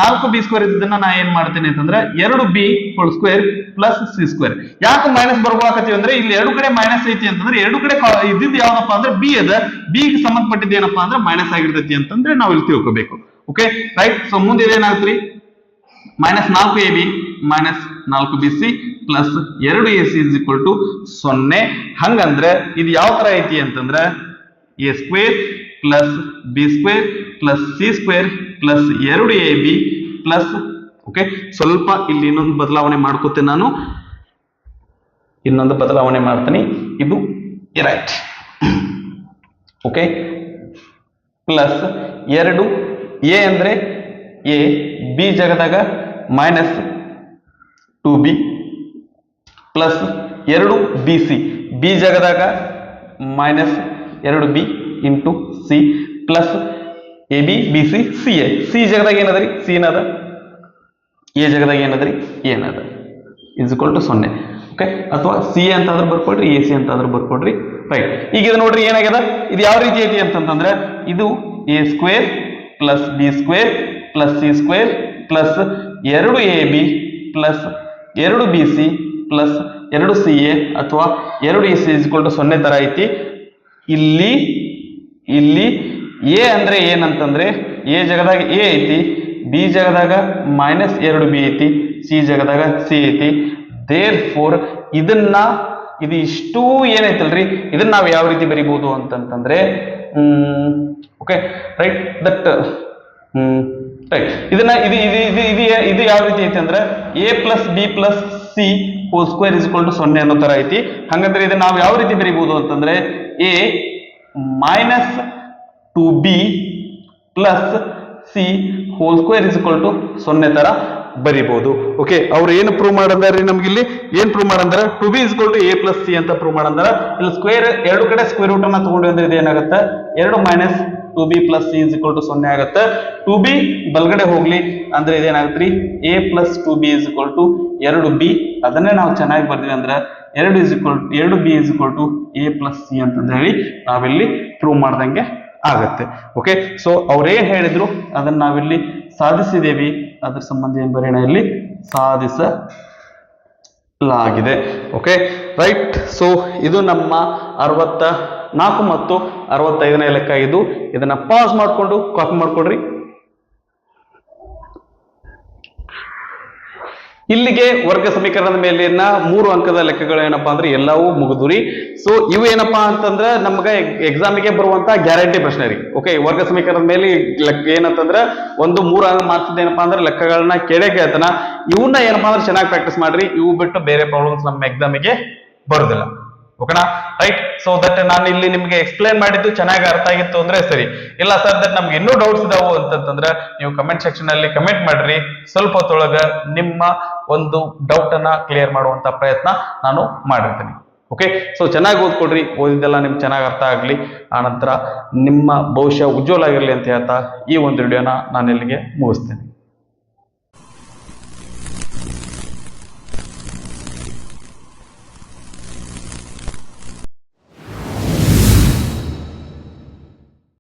ನಾಲ್ಕು ಬಿ ಸ್ಕ್ವೇರ್ ಇದ್ದನ್ನ ನಾ ಏನ್ ಮಾಡ್ತೇನೆ ಅಂತಂದ್ರೆ ಎರಡು B whole square plus C square ಯಾಕೆ ಮೈನಸ್ ಬರ್ಕೊಳಕತ್ತೀವಿ ಅಂದ್ರೆ ಇಲ್ಲಿ ಎರಡು ಕಡೆ ಮೈನಸ್ ಐತಿ ಅಂತಂದ್ರೆ ಎರಡು ಕಡೆ ಇದ್ದಿದ್ದು ಯಾವ್ದಪ್ಪ ಅಂದ್ರೆ ಬಿ ಅದ. ಬಿ ಸಂಬಂಧಪಟ್ಟಿದ್ದು ಏನಪ್ಪಾ ಅಂದ್ರೆ ಮೈನಸ್ ಆಗಿರ್ತೈತಿ ಅಂತಂದ್ರೆ ನಾವು ಇಲ್ಲಿ ತಿಳ್ಕೊಬೇಕು. ಓಕೆ ರೈಟ್ ಸೊ ಮುಂದೆ ಇದೇನಾಗ್ತ್ರಿ ಮೈನಸ್ ನಾಲ್ಕು ಎ ಬಿ ಮೈನಸ್ ನಾಲ್ಕು ಬಿ ಸಿ ಪ್ಲಸ್ ಎರಡು A C is equal to ಸೊನ್ನೆ. ಹಂಗಂದ್ರೆ ಇದು ಯಾವ ತರ ಐತಿ ಅಂತಂದ್ರೆ A square plus B square plus C square plus ಎರಡು ಎ ಬಿ ಪ್ಲಸ್ ಓಕೆ ಸ್ವಲ್ಪ ಇಲ್ಲಿ ಇನ್ನೊಂದು ಬದಲಾವಣೆ ಮಾಡ್ಕೋತೇನೆ ನಾನು. ಇನ್ನೊಂದು ಬದಲಾವಣೆ ಮಾಡ್ತೀನಿ. ಇದು ರೈಟ್ ಓಕೆ ಪ್ಲಸ್ ಎರಡು ಎ ಅಂದ್ರೆ ಎ ಬಿ ಜಗದಾಗ ಮೈನಸ್ ಟು ಬಿ ಪ್ಲಸ್ ಎರಡು ಬಿ ಸಿ ಬಿ ಜಗದಾಗ ಮೈನಸ್ ಎರಡು B into C plus A B B C C A C ಜಗದಾಗ ಏನದ್ರಿ? ಸಿ ಏನದ? ಎ ಜಗದಾಗ ಏನದ್ರಿ? ಏನದ? ಇಸ್ ಇಕ್ವಲ್ ಟು ಸೊನ್ನೆ. ಓಕೆ ಅಥವಾ ಸಿ ಎ ಅಂತಾದ್ರೂ ಬರ್ಕೊಡ್ರಿ ಎ ಸಿ ಅಂತಾದ್ರೂ ಬರ್ಕೊಡ್ರಿ. ರೈಟ್ ಈಗ ಇದು ನೋಡ್ರಿ ಏನಾಗ್ಯದ? ಇದು ಯಾವ ರೀತಿ ಐತಿ ಅಂತಂತಂದ್ರೆ, ಇದು A square plus B square plus C square plus ಎರಡು ಎ ಬಿ ಪ್ಲಸ್ ಎರಡು ಬಿ ಸಿ ಪ್ಲಸ್ ಎರಡು ಸಿ ಎ ಅಥವಾ ಎರಡು ಎ ಸಿ ಟು ಸೊನ್ನೆ ತರ ಐತಿ. ಇಲ್ಲಿ ಇಲ್ಲಿ ಎ ಅಂದ್ರೆ ಏನಂತಂದ್ರೆ ಎ ಜಗದಾಗ ಎ ಐತಿ ಬಿ ಜಗದಾಗ ಮೈನಸ್ ಎರಡು ಬಿ ಐತಿ ಸಿ ಜಗದಾಗ ಸಿ ಐತಿ. ದೇರ್ ಫೋರ್ ಇದನ್ನ, ಇದು ಇಷ್ಟು ಏನೈತಲ್ರಿ? ಇದನ್ನ ನಾವು ಯಾವ ರೀತಿ ಬರಿಬಹುದು ಅಂತಂತಂದ್ರೆ ಓಕೆ ರೈಟ್ ದಟ್ ರೈಟ್ ಇದನ್ನ, ಇದು ಇದು ಇದು ಇದು ಇದು ಯಾವ ರೀತಿ ಐತಿ ಅಂದ್ರೆ A plus B plus C whole square is to ಸೊನ್ನೆ ಅನ್ನೋ ತರ ಐತಿ. ಹಂಗಂದ್ರೆ ಇದನ್ನ ನಾವು ಯಾವ ರೀತಿ ಬರೀಬಹುದು ಅಂತಂದ್ರೆ A minus two B plus C whole square is to ಸೊನ್ನೆ ತರ ಬರಿಬಹುದು. ಓಕೆ ಅವ್ರು ಏನು ಪ್ರೂವ್ ಮಾಡಂದ್ರಿ ನಮ್ಗೆ ಇಲ್ಲಿ? ಏನ್ prove ಮಾಡಂದ್ರೆ two B is two A plus C ಅಂತ ಪ್ರೂವ್ ಮಾಡಂದ್ರ ಇಲ್ಲಿ ಸ್ಕ್ವೇರ್ ಎರಡು ಕಡೆ ಸ್ಕ್ವೇರ್ ರೂಟ್ ಅನ್ನ ತಗೊಂಡು ಅಂದ್ರೆ ಏನಾಗುತ್ತೆ? ಎರಡು minus two B plus C is to ಸೊನ್ನೆ ಆಗುತ್ತೆ. ಟು ಬಿ ಬಲ್ಗಡೆ ಹೋಗ್ಲಿ, ಅಂದ್ರೆ ಇದೇನಾಗುತ್ತೆ ರೀ A plus two B is to ಎರಡು ಬಿ. ಅದನ್ನೇ ನಾವು ಚೆನ್ನಾಗಿ ಬರ್ತೀವಿ ಅಂದ್ರೆ ಎರಡು ಇಸ್ ಇಕ್ವಲ್ ಎರಡು B is equal to A plus C ಅಂತಂದ ಹೇಳಿ ನಾವಿಲ್ಲಿ ಪ್ರೂವ್ ಮಾಡ್ದಂಗೆ ಆಗತ್ತೆ. ಓಕೆ ಸೊ ಅವ್ರೇನ್ ಹೇಳಿದ್ರು, ಅದನ್ನ ನಾವಿಲ್ಲಿ ಸಾಧಿಸಿದೇವಿ. ಅದ್ರ ಸಂಬಂಧ ಏನ್ ಬರೆಯೋಣ ಇಲ್ಲಿ? ಸಾಧಿಸಲಾಗಿದೆ. ಓಕೆ ರೈಟ್ ಸೊ ಇದು ನಮ್ಮ ಅರವತ್ತ ನಾಲ್ಕು ಮತ್ತು ಅರವತ್ತೈದನೇ ಲೆಕ್ಕ ಇದು. ಇದನ್ನ ಪಾಸ್ ಮಾಡಿಕೊಂಡು ಕಾಪಿ ಮಾಡ್ಕೊಡ್ರಿ ಇಲ್ಲಿಗೆ ವರ್ಗ ಸಮೀಕರಣದ ಮೇಲಿನ ಮೂರು ಅಂಕದ ಲೆಕ್ಕಗಳು ಏನಪ್ಪಾ ಅಂದ್ರೆ ಎಲ್ಲವೂ ಮುಗಿದುರಿ. ಸೊ ಇವು ಏನಪ್ಪಾ ಅಂತಂದ್ರೆ ನಮ್ಗೆ ಎಕ್ಸಾಮಿಗೆ ಬರುವಂತ ಗ್ಯಾರಂಟಿ ಪ್ರಶ್ನೆ ರೀ. ಓಕೆ ವರ್ಗ ಸಮೀಕರಣದ ಮೇಲೆ ಲೆಕ್ಕ ಏನಂತಂದ್ರೆ ಒಂದು ಮೂರು ಮಾರ್ಕ್ಸ್ ಏನಪ್ಪಾ ಅಂದ್ರೆ ಲೆಕ್ಕಗಳನ್ನ ಕೇಳೇ ಕೇಳ್ತಾನ. ಇವನ್ನ ಏನಪ್ಪಾ ಅಂದ್ರೆ ಚೆನ್ನಾಗಿ ಪ್ರಾಕ್ಟೀಸ್ ಮಾಡ್ರಿ. ಇವು ಬಿಟ್ಟು ಬೇರೆ ಪ್ರಾಬ್ಲಮ್ಸ್ ನಮ್ಮ ಎಕ್ಸಾಮಿಗೆ ಬರುದಿಲ್ಲ. ಓಕೆನಾ? ರೈಟ್ ಸೊ ದಟ್ ನಾನು ಇಲ್ಲಿ ನಿಮಗೆ ಎಕ್ಸ್ಪ್ಲೈನ್ ಮಾಡಿದ್ದು ಚೆನ್ನಾಗಿ ಅರ್ಥ ಆಗಿತ್ತು ಅಂದ್ರೆ ಸರಿ. ಇಲ್ಲ ಸರ್ ದಟ್ ನಮ್ಗೆ ಇನ್ನೂ ಡೌಟ್ಸ್ ಇದಾವು ಅಂತಂತಂದ್ರೆ ನೀವು ಕಮೆಂಟ್ ಸೆಕ್ಷನ್ ಅಲ್ಲಿ ಕಮೆಂಟ್ ಮಾಡ್ರಿ. ಸ್ವಲ್ಪ ಹೊತ್ತೊಳಗ ನಿಮ್ಮ ಒಂದು ಡೌಟ್ ಅನ್ನ ಕ್ಲಿಯರ್ ಮಾಡುವಂತ ಪ್ರಯತ್ನ ನಾನು ಮಾಡಿರ್ತೀನಿ. ಓಕೆ ಸೊ ಚೆನ್ನಾಗಿ ಓದ್ಕೊಡ್ರಿ. ಓದಿದ್ದೆಲ್ಲ ನಿಮ್ಗೆ ಚೆನ್ನಾಗಿ ಅರ್ಥ ಆಗಲಿ. ಆನಂತರ ನಿಮ್ಮ ಭವಿಷ್ಯ ಉಜ್ವಲ ಆಗಿರಲಿ ಅಂತ ಹೇಳ್ತಾ ಈ ಒಂದು ವಿಡಿಯೋನ ನಾನು ಇಲ್ಲಿಗೆ ಮುಗಿಸ್ತೇನೆ.